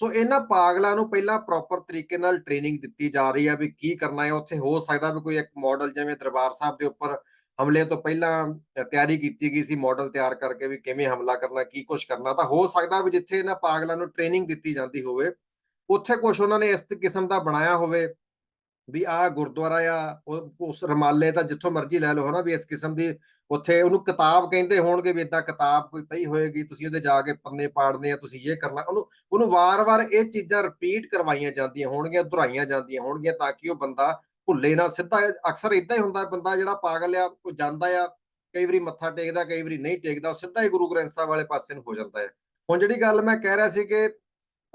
ਸੋ ਇਹਨਾਂ ਪਾਗਲਾਂ ਨੂੰ ਪਹਿਲਾਂ ਪ੍ਰੋਪਰ ਤਰੀਕੇ ਨਾਲ ਟ੍ਰੇਨਿੰਗ ਦਿੱਤੀ ਜਾ ਰਹੀ ਹੈ ਵੀ ਕੀ ਕਰਨਾ ਹੈ, ਉੱਥੇ ਹੋ ਸਕਦਾ ਵੀ ਕੋਈ ਇੱਕ ਮਾਡਲ ਜਿਵੇਂ ਦਰਬਾਰ ਸਾਹਿਬ ਦੇ ਉੱਪਰ ਹਮਲੇ ਤੋਂ ਪਹਿਲਾਂ ਤਿਆਰੀ ਕੀਤੀ ਗਈ ਸੀ ਮਾਡਲ ਤਿਆਰ ਕਰਕੇ ਵੀ ਕਿਵੇਂ ਹਮਲਾ ਕਰਨਾ, ਕੀ ਕੁਝ ਕਰਨਾ, ਤਾਂ ਹੋ ਸਕਦਾ ਵੀ ਜਿੱਥੇ ਇਹਨਾਂ ਪਾਗਲਾਂ ਨੂੰ ਟ੍ਰੇਨਿੰਗ ਦਿੱਤੀ ਜਾਂਦੀ ਹੋਵੇ, ਉੱਥੇ ਕੁਝ ਉਹਨਾਂ ਨੇ ਇਸ ਕਿਸਮ ਦਾ ਬਣਾਇਆ ਹੋਵੇ ਵੀ ਆਹ ਗੁਰਦੁਆਰਾ ਆ ਉਸ ਰਮਾਲੇ ਦਾ ਜਿੱਥੋਂ ਮਰਜ਼ੀ ਲੈ ਲਓ ਹਨਾ, ਵੀ ਇਸ ਕਿਸਮ ਦੀ ਉੱਥੇ ਉਹਨੂੰ ਕਿਤਾਬ ਕਹਿੰਦੇ ਹੋਣਗੇ ਵੀ ਇਦਾਂ ਕਿਤਾਬ ਕੋਈ ਪਈ ਹੋਏਗੀ, ਤੁਸੀਂ ਉਹਦੇ ਜਾ ਕੇ ਪੰਨੇ ਪਾੜਨੇ ਆ, ਤੁਸੀਂ ਇਹ ਕਰਨਾ, ਉਹਨੂੰ ਉਹਨੂੰ ਵਾਰ-ਵਾਰ ਇਹ ਚੀਜ਼ਾਂ ਰਿਪੀਟ ਕਰਵਾਈਆਂ ਜਾਂਦੀਆਂ ਹੋਣਗੀਆਂ, ਦੁਹਰਾਈਆਂ ਜਾਂਦੀਆਂ ਹੋਣਗੀਆਂ ਤਾਂ ਕਿ ਉਹ ਬੰਦਾ ਭੁੱਲੇ ਨਾ, ਸਿੱਧਾ ਅਕਸਰ ਇਦਾਂ ਹੀ ਹੁੰਦਾ ਬੰਦਾ ਜਿਹੜਾ ਪਾਗਲ ਆ, ਉਹ ਜਾਂਦਾ ਆ, ਕਈ ਵਾਰੀ ਮੱਥਾ ਟੇਕਦਾ, ਕਈ ਵਾਰੀ ਨਹੀਂ ਟੇਕਦਾ, ਉਹ ਸਿੱਧਾ ਹੀ ਗੁਰੂ ਗ੍ਰੰਥ ਸਾਹਿਬ ਵਾਲੇ ਪਾਸੇ ਨੂੰ ਹੋ ਜਾਂਦਾ ਹੈ ਹੁਣ ਜਿਹੜੀ ਗੱਲ ਮੈਂ ਕਹਿ ਰਿਹਾ ਸੀ ਕਿ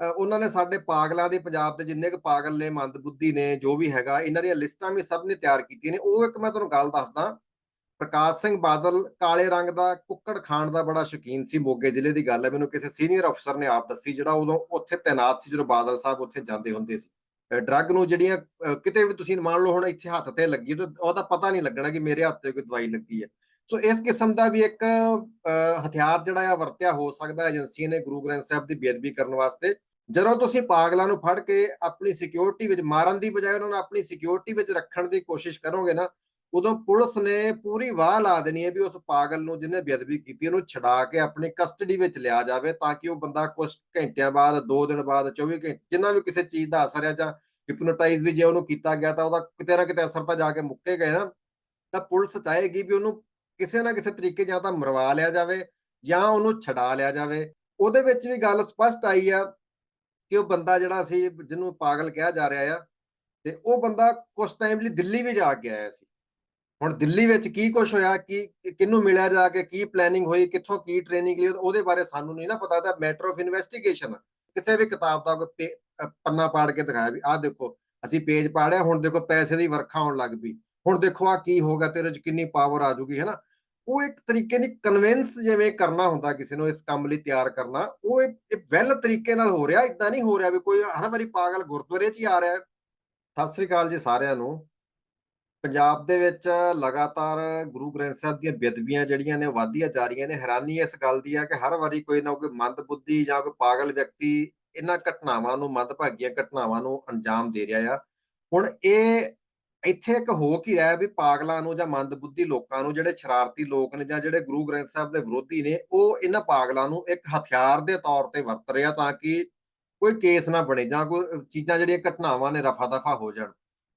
ਉਹਨਾਂ ਨੇ ਸਾਡੇ ਪਾਗਲਾਂ ਦੇ ਪੰਜਾਬ ਦੇ ਜਿੰਨੇ ਕੁ ਪਾਗਲ ਨੇ ਮੰਦਬੁੱਧੀ ਨੇ ਜੋ ਵੀ ਹੈਗਾ ਇਹਨਾਂ ਦੀਆਂ ਲਿਸਟਾਂ ਵੀ ਸਭ ਨੇ ਤਿਆਰ ਕੀਤੀਆਂ ਨੇ। ਉਹ ਇੱਕ ਮੈਂ ਤੁਹਾਨੂੰ ਗੱਲ ਦੱਸਦਾ ਪ੍ਰਕਾਸ਼ ਸਿੰਘ ਬਾਦਲ ਕਾਲੇ ਰੰਗ ਦਾ ਕੁੱਕੜ ਖਾਣ ਦਾ ਬੜਾ ਸ਼ੌਕੀਨ ਸੀ ਮੋਗੇ ਜ਼ਿਲ੍ਹੇ ਦੀ ਗੱਲ ਹੈ। ਮੈਨੂੰ ਕਿਸੇ ਸੀਨੀਅਰ ਅਫਸਰ ਨੇ ਆਪ ਦੱਸੀ ਜਿਹੜਾ ਉਦੋਂ ਉੱਥੇ ਤਾਇਨਾਤ ਸੀ ਜਦੋਂ ਬਾਦਲ ਸਾਹਿਬ ਉੱਥੇ ਜਾਂਦੇ ਹੁੰਦੇ ਸੀ। ਡਰੱਗ ਨੂੰ ਜਿਹੜੀਆਂ ਕਿਤੇ ਵੀ ਤੁਸੀਂ ਮੰਨ ਲਓ ਹੁਣ ਇੱਥੇ ਹੱਥ ਤੇ ਲੱਗੀ ਤਾਂ ਉਹਦਾ ਪਤਾ ਨਹੀਂ ਲੱਗਣਾ ਕਿ ਮੇਰੇ ਹੱਥ ਤੇ ਕੋਈ ਦਵਾਈ ਲੱਗੀ ਹੈ। ਸੋ ਇਸ ਕਿਸਮ ਦਾ ਵੀ ਇੱਕ ਅ, ਹਥਿਆਰ ਜਿਹੜਾ ਆ ਵਰਤਿਆ ਹੋ ਸਕਦਾ ਏਜੰਸੀ ਨੇ ਗੁਰੂ ਗ੍ਰੰਥ ਸਾਹਿਬ ਦੀ ਬੇਅਦਬੀ ਕਰਨ ਵਾਸਤੇ। ਜਦੋਂ ਤੁਸੀਂ ਪਾਗਲਾਂ ਨੂੰ ਫੜ ਕੇ ਆਪਣੀ ਸਿਕਿਉਰਿਟੀ ਵਿੱਚ ਮਾਰਨ ਦੀ ਬਜਾਏ ਉਹਨਾਂ ਨੂੰ ਆਪਣੀ ਸਿਕਿਉਰਿਟੀ ਵਿੱਚ ਰੱਖਣ ਦੀ ਕੋਸ਼ਿਸ਼ ਕਰੋਗੇ ਨਾ, ਉਦੋਂ ਪੁਲਿਸ ਨੇ ਪੂਰੀ ਵਾਹ ਲਾ ਦੇਣੀ ਹੈ ਵੀ ਉਸ ਪਾਗਲ ਨੂੰ ਜਿਹਨੇ ਬੇਅਦਬੀ ਕੀਤੀ ਉਹਨੂੰ ਛਡਾ ਕੇ ਆਪਣੀ ਕਸਟਡੀ ਵਿੱਚ ਲਿਆ ਜਾਵੇ ਤਾਂ ਕਿ ਉਹ ਬੰਦਾ ਕੁਝ ਘੰਟਿਆਂ ਬਾਅਦ 2 ਦਿਨ ਬਾਅਦ 24 ਘੰਟੇ, ਜਿੰਨਾ ਵੀ ਕਿਸੇ ਚੀਜ਼ ਦਾ ਅਸਰ ਹੈ ਜਾਂ ਹਿਪਨੋਟਾਈਜ਼ ਵੀ ਜੇ ਉਹਨੂੰ ਕੀਤਾ ਗਿਆ ਤਾਂ ਉਹਦਾ ਕਿਤੇ ਨਾ ਕਿਤੇ ਅਸਰ ਤਾਂ ਜਾ ਕੇ ਮੁੱਕੇ ਗਏ ਨਾ, ਤਾਂ ਪੁਲਿਸ ਚਾਹੇਗੀ ਵੀ ਉਹਨੂੰ ਕਿਸੇ ਨਾ ਕਿਸੇ ਤਰੀਕੇ ਜਾਂ ਤਾਂ ਮਰਵਾ ਲਿਆ ਜਾਵੇ ਜਾਂ ਉਹਨੂੰ ਛਡਾ ਲਿਆ ਜਾਵੇ। ਉਹਦੇ ਵਿੱਚ ਵੀ ਗੱਲ ਸਪਸ਼ਟ ਆਈ ਆ ਕਿ ਉਹ ਬੰਦਾ ਜਿਹੜਾ ਸੀ, ਜਿਹਨੂੰ ਪਾਗਲ ਕਿਹਾ ਜਾ ਰਿਹਾ ਆ, ਤੇ ਉਹ ਬੰਦਾ ਕੁਝ ਟਾਈਮ ਲਈ ਦਿੱਲੀ ਵੀ ਜਾ ਕੇ ਆਇਆ ਸੀ। ਹੁਣ ਦਿੱਲੀ ਵਿੱਚ ਕੀ ਕੁਝ ਹੋਇਆ, ਕੀ, ਕਿਹਨੂੰ ਮਿਲਿਆ ਜਾ ਕੇ, ਕੀ ਪਲੈਨਿੰਗ ਹੋਈ, ਕਿੱਥੋਂ ਕੀ ਟ੍ਰੇਨਿੰਗ ਲਈ, ਉਹਦੇ ਬਾਰੇ ਸਾਨੂੰ ਨਹੀਂ ਨਾ ਪਤਾ ਤਾਂ ਮੈਟਰ ਆਫ ਇਨਵੈਸਟੀਗੇਸ਼ਨ ਕਿਸੇ ਵੀ ਕਿਤਾਬ ਦਾ ਕੋਈ ਪੰਨਾ ਪਾੜ ਕੇ ਦਿਖਾਇਆ ਵੀ, ਆਹ ਦੇਖੋ, ਅਸੀਂ ਪੇਜ ਪਾੜਿਆ, ਹੁਣ ਦੇਖੋ ਪੈਸੇ ਦੀ ਵਰਖਾ ਹੋਣ ਲੱਗ ਪਈ। ਹੁਣ ਦੇਖੋ ਆ ਕੀ ਹੋਗਾ ਤੇਰੇ ਚ ਕਿੰਨੀ ਪਾਵਰ ਆ ਜੂਗੀ ਹੈ ਉਹ ਇੱਕ ਤਰੀਕੇ ਦੀ ਕਨਵਿੰਸ ਜਿਵੇਂ ਕਰਨਾ ਹੁੰਦਾ ਕਿਸੇ ਨੂੰ ਇਸ ਕੰਮ ਲਈ ਤਿਆਰ ਕਰਨਾ, ਉਹ ਇਹ ਵੈਲ ਤਰੀਕੇ ਨਾਲ ਹੋ ਰਿਹਾ ਇਦਾਂ ਨਹੀਂ ਹੋ ਰਿਹਾ ਵੀ ਕੋਈ ਹਰ ਵਾਰੀ ਪਾਗਲ ਗੁਰਦੁਆਰੇ 'ਚ ਹੀ ਆ ਰਿਹਾ। ਸਤਿ ਸ੍ਰੀ ਅਕਾਲ ਜੀ ਸਾਰਿਆਂ ਨੂੰ। ਪੰਜਾਬ ਦੇ ਵਿੱਚ ਲਗਾਤਾਰ ਗੁਰੂ ਗ੍ਰੰਥ ਸਾਹਿਬ ਦੀਆਂ ਬੇਅਦਬੀਆਂ ਜਿਹੜੀਆਂ ਨੇ ਉਹ ਜਾ ਰਹੀਆਂ ਨੇ। ਹੈਰਾਨੀ ਇਸ ਗੱਲ ਦੀ ਆ ਕਿ ਹਰ ਵਾਰੀ ਕੋਈ ਨਾ ਕੋਈ ਮੰਦਬੁੱਧੀ ਜਾਂ ਕੋਈ ਪਾਗਲ ਵਿਅਕਤੀ ਇਹਨਾਂ ਘਟਨਾਵਾਂ ਨੂੰ, ਮੰਦਭਾਗੀਆਂ ਘਟਨਾਵਾਂ ਨੂੰ ਅੰਜਾਮ ਦੇ ਰਿਹਾ ਆ। ਹੁਣ ਇਹ ਇੱਥੇ ਇੱਕ ਹੋ ਕੀ ਰਿਹਾ ਵੀ ਪਾਗਲਾਂ ਨੂੰ ਜਾਂ ਮੰਦਬੁੱਧੀ ਲੋਕਾਂ ਨੂੰ, ਜਿਹੜੇ ਸ਼ਰਾਰਤੀ ਲੋਕ ਨੇ ਜਾਂ ਜਿਹੜੇ ਗੁਰੂ ਗ੍ਰੰਥ ਸਾਹਿਬ ਦੇ ਵਿਰੋਧੀ ਨੇ, ਉਹ ਇਹਨਾਂ ਪਾਗਲਾਂ ਨੂੰ ਇੱਕ ਹਥਿਆਰ ਦੇ ਤੌਰ ਤੇ ਵਰਤ ਰਿਹਾ ਤਾਂ ਕਿ ਕੋਈ ਕੇਸ ਨਾ ਬਣੇ ਜਾਂ ਕੋਈ ਚੀਜ਼ਾਂ ਜਿਹੜੀਆਂ ਘਟਨਾਵਾਂ ਨੇ ਰਫਾ ਦਫਾ ਹੋ ਜਾਣ।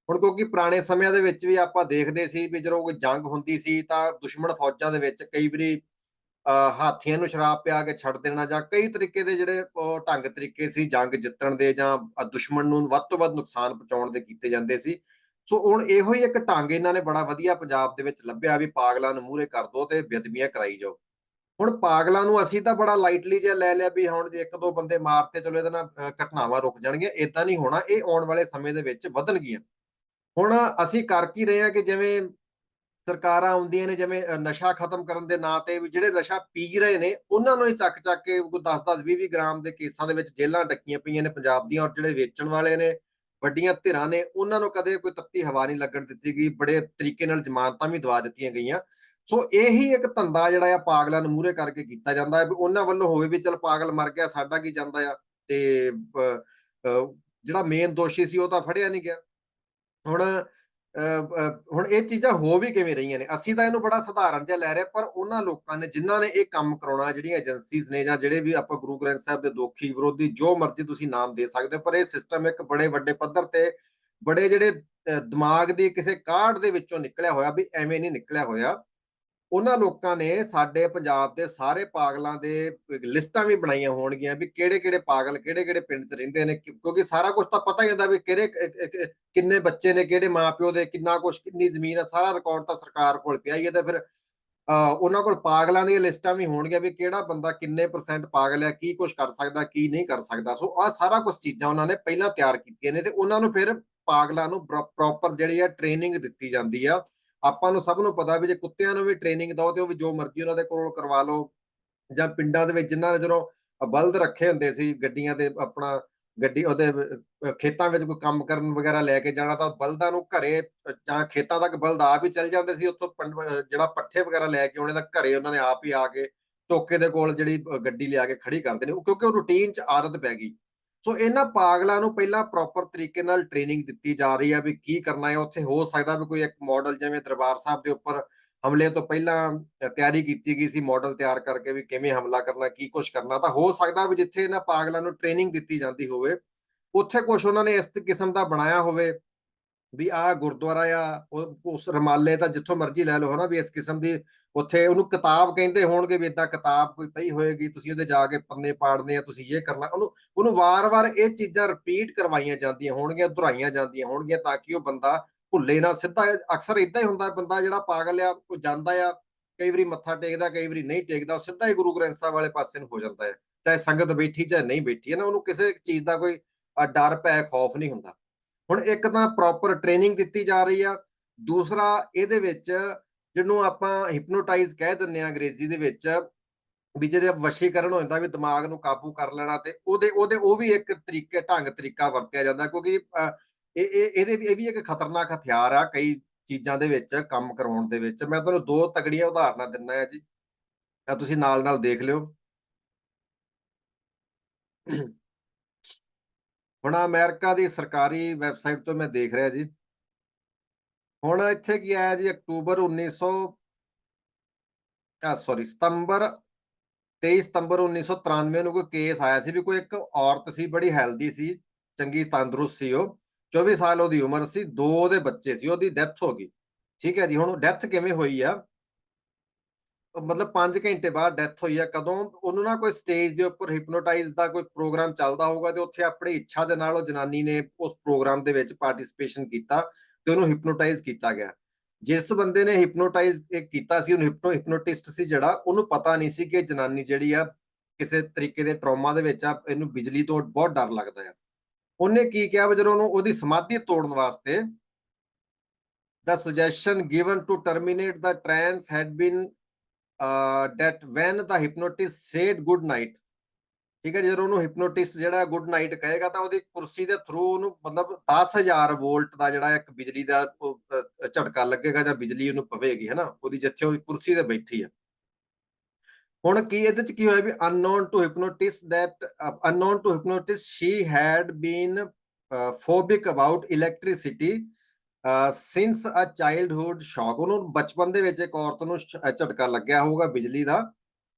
ਹੁਣ ਕਿਉਂਕਿ ਪੁਰਾਣੇ ਸਮਿਆਂ ਦੇ ਵਿੱਚ ਵੀ ਆਪਾਂ ਦੇਖਦੇ ਸੀ ਵੀ ਜਦੋਂ ਕੋਈ ਜੰਗ ਹੁੰਦੀ ਸੀ ਤਾਂ ਦੁਸ਼ਮਣ ਫੌਜਾਂ ਦੇ ਵਿੱਚ ਕਈ ਵਾਰੀ ਅਹ ਹਾਥੀਆਂ ਨੂੰ ਸ਼ਰਾਬ ਪਿਆ ਕੇ ਛੱਡ ਦੇਣਾ ਜਾਂ ਕਈ ਤਰੀਕੇ ਦੇ ਜਿਹੜੇ ਢੰਗ ਤਰੀਕੇ ਸੀ ਜੰਗ ਜਿੱਤਣ ਦੇ ਜਾਂ ਦੁਸ਼ਮਣ ਨੂੰ ਵੱਧ ਤੋਂ ਵੱਧ ਨੁਕਸਾਨ ਪਹੁੰਚਾਉਣ ਦੇ ਕੀਤੇ ਜਾਂਦੇ ਸੀ। ਸੋ ਹੁਣ ਇਹੋ ਹੀ ਇੱਕ ਢੰਗ ਇਹਨਾਂ ਨੇ ਬੜਾ ਵਧੀਆ ਪੰਜਾਬ ਦੇ ਵਿੱਚ ਲੱਭਿਆ ਵੀ ਪਾਗਲਾਂ ਨੂੰ ਮੂਹਰੇ ਕਰ ਦੋ ਤੇ ਬੇਦਬੀਆਂ ਕਰਾਈ ਜਾਓ। ਹੁਣ ਪਾਗਲਾਂ ਨੂੰ ਅਸੀਂ ਤਾਂ ਬੜਾ ਲਾਈਟਲੀ ਜਿਹਾ ਲੈ ਲਿਆ ਵੀ ਹੁਣ ਜੇ ਇੱਕ ਦੋ ਬੰਦੇ ਮਾਰਤੇ ਚਲੋ ਇਹਦੇ ਨਾਲ ਘਟਨਾਵਾਂ ਰੁਕ ਜਾਣਗੀਆਂ ਇਦਾਂ ਨਹੀਂ ਹੋਣਾ, ਇਹ ਆਉਣ ਵਾਲੇ ਸਮੇਂ ਦੇ ਵਿੱਚ ਵਧਣਗੀਆਂ। ਹੁਣ ਅਸੀਂ ਕਰ ਕੀ ਰਹੇ ਹਾਂ ਕਿ ਜਿਵੇਂ ਸਰਕਾਰਾਂ ਆਉਂਦੀਆਂ ਨੇ, ਜਿਵੇਂ ਨਸ਼ਾ ਖਤਮ ਕਰਨ ਦੇ ਨਾਂ ਤੇ ਵੀ ਜਿਹੜੇ ਨਸ਼ਾ ਪੀ ਰਹੇ ਨੇ, ਉਹਨਾਂ ਨੂੰ ਹੀ ਚੱਕ ਚੱਕ ਕੇ ਕੋਈ 10-10 20-20 ਗ੍ਰਾਮ ਦੇ ਕੇਸਾਂ ਦੇ ਵਿੱਚ ਜੇਲ੍ਹਾਂ ਡੱਕੀਆਂ ਪਈਆਂ ਨੇ ਪੰਜਾਬ ਦੀਆਂ ਔਰ ਜਿਹੜੇ ਵੇਚਣ ਵਾਲੇ ਨੇ ਵੱਡੀਆਂ ਧਿਰਾਂ ਨੇ ਉਹਨਾਂ ਨੂੰ ਕਦੇ ਕੋਈ ਤੱਤੀ ਹਵਾ ਨਹੀਂ ਲੱਗਣ ਦਿੱਤੀ ਗਈ ਬੜੇ ਤਰੀਕੇ ਨਾਲ ਜ਼ਮਾਨਤਾਂ ਵੀ ਦਵਾ ਦਿੱਤੀਆਂ ਗਈਆਂ। ਸੋ ਇਹੀ ਇੱਕ ਧੰਦਾ ਜਿਹੜਾ ਆ ਪਾਗਲਾਂ ਨੂੰ ਮੂਹਰੇ ਕਰਕੇ ਕੀਤਾ ਜਾਂਦਾ ਹੈ ਵੀ ਉਹਨਾਂ ਵੱਲੋਂ ਹੋਵੇ ਵੀ ਚਲ ਪਾਗਲ ਮਰ ਗਿਆ ਸਾਡਾ ਕੀ ਜਾਂਦਾ ਆ? ਤੇ ਅ, ਜਿਹੜਾ ਮੇਨ ਦੋਸ਼ੀ ਸੀ ਉਹ ਤਾਂ ਫੜਿਆ ਨਹੀਂ ਗਿਆ। ਹੁਣ ਹੁਣ ਇਹ ਚੀਜ਼ਾਂ ਹੋ ਵੀ ਕਿਵੇਂ ਰਹੀਆਂ ਨੇ? ਅਸੀਂ ਤਾਂ ਇਹਨੂੰ ਬੜਾ ਸਧਾਰਨ ਜਿਹਾ ਲੈ ਰਹੇ ਪਰ ਉਹਨਾਂ ਲੋਕਾਂ ਨੇ, ਜਿਨ੍ਹਾਂ ਨੇ ਇਹ ਕੰਮ ਕਰਾਉਣਾ, ਜਿਹੜੀਆਂ ਏਜੰਸੀਜ਼ ਨੇ ਜਾਂ ਜਿਹੜੇ ਵੀ ਆਪਾਂ ਗੁਰੂ ਗ੍ਰੰਥ ਸਾਹਿਬ ਦੇ ਦੋਖੀ ਵਿਰੋਧੀ, ਜੋ ਮਰਜ਼ੀ ਤੁਸੀਂ ਨਾਮ ਦੇ ਸਕਦੇ ਹੋ, ਪਰ ਇਹ ਸਿਸਟਮ ਇੱਕ ਬੜੇ ਵੱਡੇ ਪੱਧਰ ਤੇ ਬੜੇ ਜਿਹੜੇ ਦਿਮਾਗ ਦੀ ਕਿਸੇ ਕਾਢ ਦੇ ਵਿੱਚੋਂ ਨਿਕਲਿਆ ਹੋਇਆ ਵੀ ਐਵੇਂ ਨਹੀਂ ਨਿਕਲਿਆ ਹੋਇਆ। ਉਹਨਾਂ ਲੋਕਾਂ ਨੇ ਸਾਡੇ ਪੰਜਾਬ ਦੇ ਸਾਰੇ ਪਾਗਲਾਂ ਦੇ ਲਿਸਟਾਂ ਵੀ ਬਣਾਈਆਂ ਹੋਣਗੀਆਂ ਵੀ ਕਿਹੜੇ ਕਿਹੜੇ ਪਾਗਲ ਕਿਹੜੇ ਕਿਹੜੇ ਪਿੰਡ 'ਚ ਰਹਿੰਦੇ ਨੇ ਕਿਉਂਕਿ ਸਾਰਾ ਕੁਝ ਤਾਂ ਪਤਾ ਹੀ ਹੁੰਦਾ ਵੀ ਕਿਹੜੇ ਕਿੰਨੇ ਬੱਚੇ ਨੇ, ਕਿਹੜੇ ਮਾਪਿਓ ਦੇ, ਕਿੰਨਾ ਕੁਝ ਕਿੰਨੀ ਜ਼ਮੀਨ ਹੈ ਸਾਰਾ ਰਿਕਾਰਡ ਤਾਂ ਸਰਕਾਰ ਕੋਲ ਪਿਆ ਹੀ ਹੈ ਤਾਂ ਫਿਰ ਉਹਨਾਂ ਕੋਲ ਪਾਗਲਾਂ ਦੀਆਂ ਲਿਸਟਾਂ ਵੀ ਹੋਣਗੀਆਂ ਵੀ ਕਿਹੜਾ ਬੰਦਾ ਕਿੰਨੇ ਪਰਸੈਂਟ ਪਾਗਲ ਹੈ ਕੀ ਕੁਝ ਕਰ ਸਕਦਾ, ਕੀ ਨਹੀਂ ਕਰ ਸਕਦਾ। ਸੋ ਆ ਸਾਰਾ ਕੁਝ ਚੀਜ਼ਾਂ ਉਹਨਾਂ ਨੇ ਪਹਿਲਾਂ ਤਿਆਰ ਕੀਤੀਆਂ ਨੇ ਤੇ ਉਹਨਾਂ ਨੂੰ ਫਿਰ ਪਾਗਲਾਂ ਨੂੰ ਪ੍ਰੋਪਰ ਜਿਹੜੀ ਆ ਟ੍ਰੇਨਿੰਗ ਦਿੱਤੀ ਜਾਂਦੀ ਆ। ਆਪਾਂ ਨੂੰ ਸਭ ਨੂੰ ਪਤਾ ਵੀ ਜੇ ਕੁੱਤਿਆਂ ਨੂੰ ਵੀ ਟ੍ਰੇਨਿੰਗ ਦਿਓ ਤੇ ਉਹ ਵੀ ਜੋ ਮਰਜ਼ੀ ਉਹਨਾਂ ਦੇ ਕੋਲ ਕਰਵਾ ਲਓ। ਜਾਂ ਪਿੰਡਾਂ ਦੇ ਵਿੱਚ ਜਿਨ੍ਹਾਂ ਨੇ ਜਦੋਂ ਬਲਦ ਰੱਖੇ ਹੁੰਦੇ ਸੀ ਗੱਡੀਆਂ ਦੇ ਆਪਣਾ ਗੱਡੀ ਉਹਦੇ ਖੇਤਾਂ ਵਿੱਚ ਕੋਈ ਕੰਮ ਕਰਨ ਵਗੈਰਾ ਲੈ ਕੇ ਜਾਣਾ ਤਾਂ ਬਲਦਾਂ ਨੂੰ ਘਰੇ ਜਾਂ ਖੇਤਾਂ ਤੱਕ ਬਲਦ ਆਪ ਹੀ ਚੱਲ ਜਾਂਦੇ ਸੀ। ਉੱਥੋਂ ਜਿਹੜਾ ਪੱਠੇ ਵਗੈਰਾ ਲੈ ਕੇ ਆਉਣੇ ਤਾਂ ਘਰੇ ਉਹਨਾਂ ਨੇ ਆਪ ਹੀ ਆ ਕੇ ਟੋਕੇ ਦੇ ਕੋਲ ਜਿਹੜੀ ਗੱਡੀ ਲਿਆ ਕੇ ਖੜੀ ਕਰਦੇ ਨੇ ਉਹ ਕਿਉਂਕਿ ਉਹ ਰੂਟੀਨ 'ਚ ਆਦਤ ਪੈ ਗਈ। ਸੋ ਇਹਨਾਂ ਪਾਗਲਾਂ ਨੂੰ ਪਹਿਲਾਂ ਪ੍ਰੋਪਰ ਤਰੀਕੇ ਨਾਲ ਟ੍ਰੇਨਿੰਗ ਦਿੱਤੀ ਜਾ ਰਹੀ ਹੈ ਵੀ ਕੀ ਕਰਨਾ ਹੈ, ਉੱਥੇ ਹੋ ਸਕਦਾ ਵੀ ਕੋਈ ਇੱਕ ਮਾਡਲ ਜਿਵੇਂ ਦਰਬਾਰ ਸਾਹਿਬ ਦੇ ਉੱਪਰ ਹਮਲੇ ਤੋਂ ਪਹਿਲਾਂ ਤਿਆਰੀ ਕੀਤੀ ਗਈ ਸੀ ਮਾਡਲ ਤਿਆਰ ਕਰਕੇ ਵੀ ਕਿਵੇਂ ਹਮਲਾ ਕਰਨਾ, ਕੀ ਕੁਝ ਕਰਨਾ, ਤਾਂ ਹੋ ਸਕਦਾ ਵੀ ਜਿੱਥੇ ਇਹਨਾਂ ਪਾਗਲਾਂ ਨੂੰ ਟ੍ਰੇਨਿੰਗ ਦਿੱਤੀ ਜਾਂਦੀ ਹੋਵੇ, ਉੱਥੇ ਕੁਝ ਉਹਨਾਂ ਨੇ ਇਸ ਕਿਸਮ ਦਾ ਬਣਾਇਆ ਹੋਵੇ ਵੀ ਆ ਗੁਰਦੁਆਰਾ ਆ ਉਸ ਰਮਾਲੇ ਦਾ ਜਿੱਥੋਂ ਮਰਜ਼ੀ ਲੈ ਲਓ ਹਨਾ, ਵੀ ਇਸ ਕਿਸਮ ਦੀ ਉੱਥੇ ਉਹਨੂੰ ਕਿਤਾਬ ਕਹਿੰਦੇ ਹੋਣਗੇ ਵੀ ਇਦਾਂ ਕਿਤਾਬ ਕੋਈ ਪਈ ਹੋਏਗੀ, ਤੁਸੀਂ ਉਹਦੇ ਜਾ ਕੇ ਪੰਨੇ ਪਾੜਨੇ ਆ, ਤੁਸੀਂ ਇਹ ਕਰਨਾ। ਉਹਨੂੰ ਉਹਨੂੰ ਵਾਰ-ਵਾਰ ਇਹ ਚੀਜ਼ਾਂ ਰਿਪੀਟ ਕਰਵਾਈਆਂ ਜਾਂਦੀਆਂ ਹੋਣਗੀਆਂ, ਦੁਹਰਾਈਆਂ ਜਾਂਦੀਆਂ ਹੋਣਗੀਆਂ ਤਾਂ ਕਿ ਉਹ ਬੰਦਾ ਭੁੱਲੇ ਨਾ। ਸਿੱਧਾ ਅਕਸਰ ਇਦਾਂ ਹੀ ਹੁੰਦਾ, ਬੰਦਾ ਜਿਹੜਾ ਪਾਗਲ ਆ, ਉਹ ਜਾਂਦਾ ਆ, ਕਈ ਵਾਰੀ ਮੱਥਾ ਟੇਕਦਾ, ਕਈ ਵਾਰੀ ਨਹੀਂ ਟੇਕਦਾ, ਉਹ ਸਿੱਧਾ ਹੀ ਗੁਰੂ ਗ੍ਰੰਥ ਸਾਹਿਬ ਵਾਲੇ ਪਾਸੇ ਨੂੰ ਹੋ ਜਾਂਦਾ ਹੈ ਚਾਹੇ ਸੰਗਤ ਬੈਠੀ ਚਾਹੇ ਨਹੀਂ ਬੈਠੀ, ਹੈ ਨਾ, ਉਹਨੂੰ ਕਿਸੇ ਚੀਜ਼ ਦਾ ਕੋਈ ਡਰ ਪੈ ਖੌਫ ਨਹੀਂ ਹੁੰਦਾ। ਹੁਣ ਇੱਕ ਤਾਂ ਪ੍ਰੋਪਰ ਟ੍ਰੇਨਿੰਗ ਦਿੱਤੀ ਜਾ ਰਹੀ ਆ। ਦੂਸਰਾ, ਇਹਦੇ ਵਿੱਚ ਜਿਹਨੂੰ ਆਪਾਂ ਹਿਪਨੋਟਾਈਜ਼ ਕਹਿ ਦਿੰਦੇ ਆ ਅੰਗਰੇਜ਼ੀ ਦੇ ਵਿੱਚ, ਵੀ ਜਿਹੜੇ ਵਸ਼ੀਕਰਨ ਹੋ ਜਾਂਦਾ, ਵੀ ਦਿਮਾਗ ਨੂੰ ਕਾਬੂ ਕਰ ਲੈਣਾ ਤੇ ਉਹਦੇ ਉਹਦੇ, ਉਹ ਵੀ ਇੱਕ ਤਰੀਕੇ, ਢੰਗ, ਤਰੀਕਾ ਵਰਤਿਆ ਜਾਂਦਾ ਕਿਉਂਕਿ ਇਹ ਇਹ, ਇਹਦੇ ਇਹ ਵੀ ਇੱਕ ਖਤਰਨਾਕ ਹਥਿਆਰ ਆ ਕਈ ਚੀਜ਼ਾਂ ਦੇ ਵਿੱਚ, ਕੰਮ ਕਰਾਉਣ ਦੇ ਵਿੱਚ। ਮੈਂ ਤੁਹਾਨੂੰ ਦੋ ਤਗੜੀਆਂ ਉਦਾਹਰਨਾਂ ਦਿੰਦਾ ਹੈ ਜੀ। ਤਾਂ ਤੁਸੀਂ ਨਾਲ ਨਾਲ ਦੇਖ ਲਿਓ। ਹੁਣ ਅਮਰੀਕਾ ਦੀ ਸਰਕਾਰੀ ਵੈਬਸਾਈਟ ਤੋਂ ਮੈਂ ਦੇਖ ਰਿਹਾ ਜੀ। ਹੁਣ ਇੱਥੇ ਕੀ ਆਇਆ ਜੀ? ਅਕਤੂਬਰ 1900 ਆ ਸੌਰੀ ਸਤੰਬਰ 23 ਸਤੰਬਰ 1993 ਨੂੰ ਕੋਈ ਕੇਸ ਆਇਆ ਸੀ ਵੀ ਕੋਈ ਇੱਕ ਔਰਤ ਸੀ, ਬੜੀ ਹੈਲਦੀ ਸੀ, ਚੰਗੀ ਤੰਦਰੁਸਤ ਸੀ ਉਹ 24 ਸਾਲ ਉਹਦੀ ਉਮਰ ਸੀ, ਦੋ ਉਹਦੇ ਬੱਚੇ ਸੀ, ਉਹਦੀ ਡੈਥ ਹੋ ਗਈ। ਠੀਕ ਹੈ ਜੀ, ਹੁਣ ਡੈਥ ਕਿਵੇਂ ਹੋਈ ਆ? ਮਤਲਬ 5 ਘੰਟੇ ਬਾਅਦ ਡੈਥ ਹੋਈ ਆ, ਕਦੋਂ? ਉਹਨੂੰ ਨਾ ਕੋਈ ਸਟੇਜ ਦੇ ਉੱਪਰ ਹਿਪਨੋਟਾਈਜ਼ ਦਾ ਕੋਈ ਪ੍ਰੋਗਰਾਮ ਚੱਲਦਾ ਹੋਊਗਾ ਤੇ ਉੱਥੇ ਆਪਣੀ ਇੱਛਾ ਦੇ ਨਾਲ ਉਹ ਜਨਾਨੀ ਨੇ ਉਸ ਪ੍ਰੋਗਰਾਮ ਦੇ ਵਿੱਚ ਪਾਰਟਿਸਿਪੇਸ਼ਨ ਕੀਤਾ। ਤੇ ਉਹਨੂੰ ਹਿਪਨੋਟਾਈਜ਼ ਕੀਤਾ ਗਿਆ। ਜਿਸ ਬੰਦੇ ਨੇ ਹਿਪਨੋਟਾਈਜ਼ ਕੀਤਾ ਸੀ ਉਹਨੂੰ ਹਿਪਨੋ ਹਿਪਨੋਟਿਸਟ ਸੀ ਜਿਹੜਾ ਉਹਨੂੰ ਪਤਾ ਨਹੀਂ ਸੀ ਕਿ ਜਨਾਨੀ ਜਿਹੜੀ ਆ ਕਿਸੇ ਤਰੀਕੇ ਦੇ ਟਰਾਮਾ ਦੇ ਵਿੱਚ ਆ ਇਹਨੂੰ ਬਿਜਲੀ ਤੋਂ ਬਹੁਤ ਡਰ ਲੱਗਦਾ ਆ। ਉਹਨੇ ਕੀ ਕਿਹਾ ਵੀ ਜਦੋਂ ਉਹਨੂੰ ਉਹਦੀ ਸਮਾਧੀ ਤੋੜਨ ਵਾਸਤੇ the suggestion given to terminate the trance had been uh, that when the hypnotist said good night ਠੀਕ ਹੈ ਜਦੋਂ ਉਹਨੂੰ ਹਿਪਨੋਟਿਸਟ ਜਿਹੜਾ ਗੁੱਡ ਨਾਈਟ ਕਹੇਗਾ ਤਾਂ ਉਹਦੀ ਕੁਰਸੀ ਦੇ ਥਰੂ ਉਹਨੂੰ ਮਤਲਬ 10000 ਵੋਲਟ ਦਾ ਜਿਹੜਾ ਇੱਕ ਬਿਜਲੀ ਦਾ ਝਟਕਾ ਲੱਗੇਗਾ ਜਾਂ ਬਿਜਲੀ ਉਹਨੂੰ ਪਵੇਗੀ ਹੈ ਨਾ ਉਹਦੀ ਜਿੱਥੇ ਉਹ ਕੁਰਸੀ ਤੇ ਬੈਠੀ ਆ ਹੁਣ ਕੀ ਇਹਦੇ ਚ ਕੀ ਹੋਇਆ ਵੀ unknown to hypnotist that uh, unknown to hypnotist she had been uh, phobic since a childhood shock ਉਹਨੂੰ ਬਚਪਨ ਦੇ ਵਿੱਚ ਇੱਕ ਔਰਤ ਨੂੰ ਝਟਕਾ ਲੱਗਿਆ ਹੋਊਗਾ ਬਿਜਲੀ ਦਾ।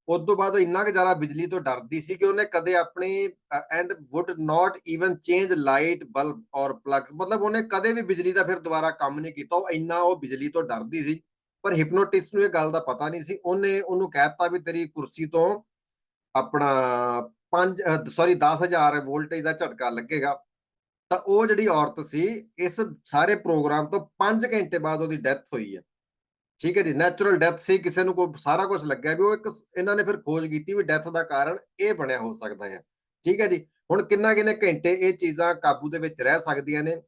ਉਸ ਤੋਂ ਬਾਅਦ ਉਹ ਇੰਨਾ ਕੁ ਜ਼ਿਆਦਾ ਬਿਜਲੀ ਤੋਂ ਡਰਦੀ ਸੀ ਕਿ ਉਹਨੇ ਕਦੇ ਆਪਣੀ and would not even change light bulb ਔਰ ਪਲੱਗ ਮਤਲਬ ਉਹਨੇ ਕਦੇ ਵੀ ਬਿਜਲੀ ਦਾ ਫਿਰ ਦੁਬਾਰਾ ਕੰਮ ਨਹੀਂ ਕੀਤਾ, ਉਹ ਇੰਨਾ ਉਹ ਬਿਜਲੀ ਤੋਂ ਡਰਦੀ ਸੀ। ਪਰ ਹਿਪਨੋਟਿਸਟ ਨੂੰ ਇਹ ਗੱਲ ਦਾ ਪਤਾ ਨਹੀਂ ਸੀ, ਉਹਨੇ ਉਹਨੂੰ ਕਹਿਤਾ ਵੀ ਤੇਰੀ ਕੁਰਸੀ ਤੋਂ ਆਪਣਾ 5 ਸੌਰੀ 10000 ਵੋਲਟੇਜ ਦਾ ਝਟਕਾ ਲੱਗੇਗਾ। ਤਾਂ ਉਹ ਜਿਹੜੀ ਔਰਤ ਸੀ, ਇਸ ਸਾਰੇ ਪ੍ਰੋਗਰਾਮ ਤੋਂ 5 ਘੰਟੇ ਬਾਅਦ ਉਹਦੀ ਡੈਥ ਹੋਈ ਹੈ। ਠੀਕ ਹੈ ਜੀ ਨੈਚੁਰਲ ਡੈਥ ਸੀ ਕਿਸੇ ਨੂੰ ਕੋਈ ਸਾਰਾ ਕੁਝ ਲੱਗਿਆ ਵੀ ਉਹ ਇੱਕ ਇਹਨਾਂ ਨੇ ਫਿਰ ਖੋਜ ਕੀਤੀ ਵੀ ਡੈਥ ਦਾ ਕਾਰਨ ਇਹ ਬਣਿਆ ਹੋ ਸਕਦਾ ਹੈ। ਠੀਕ ਹੈ ਜੀ ਹੁਣ ਕਿੰਨਾ ਕਿੰਨੇ ਘੰਟੇ ਇਹ ਚੀਜ਼ਾਂ ਕਾਬੂ ਦੇ ਵਿੱਚ ਰਹਿ ਸਕਦੀਆਂ ਨੇ?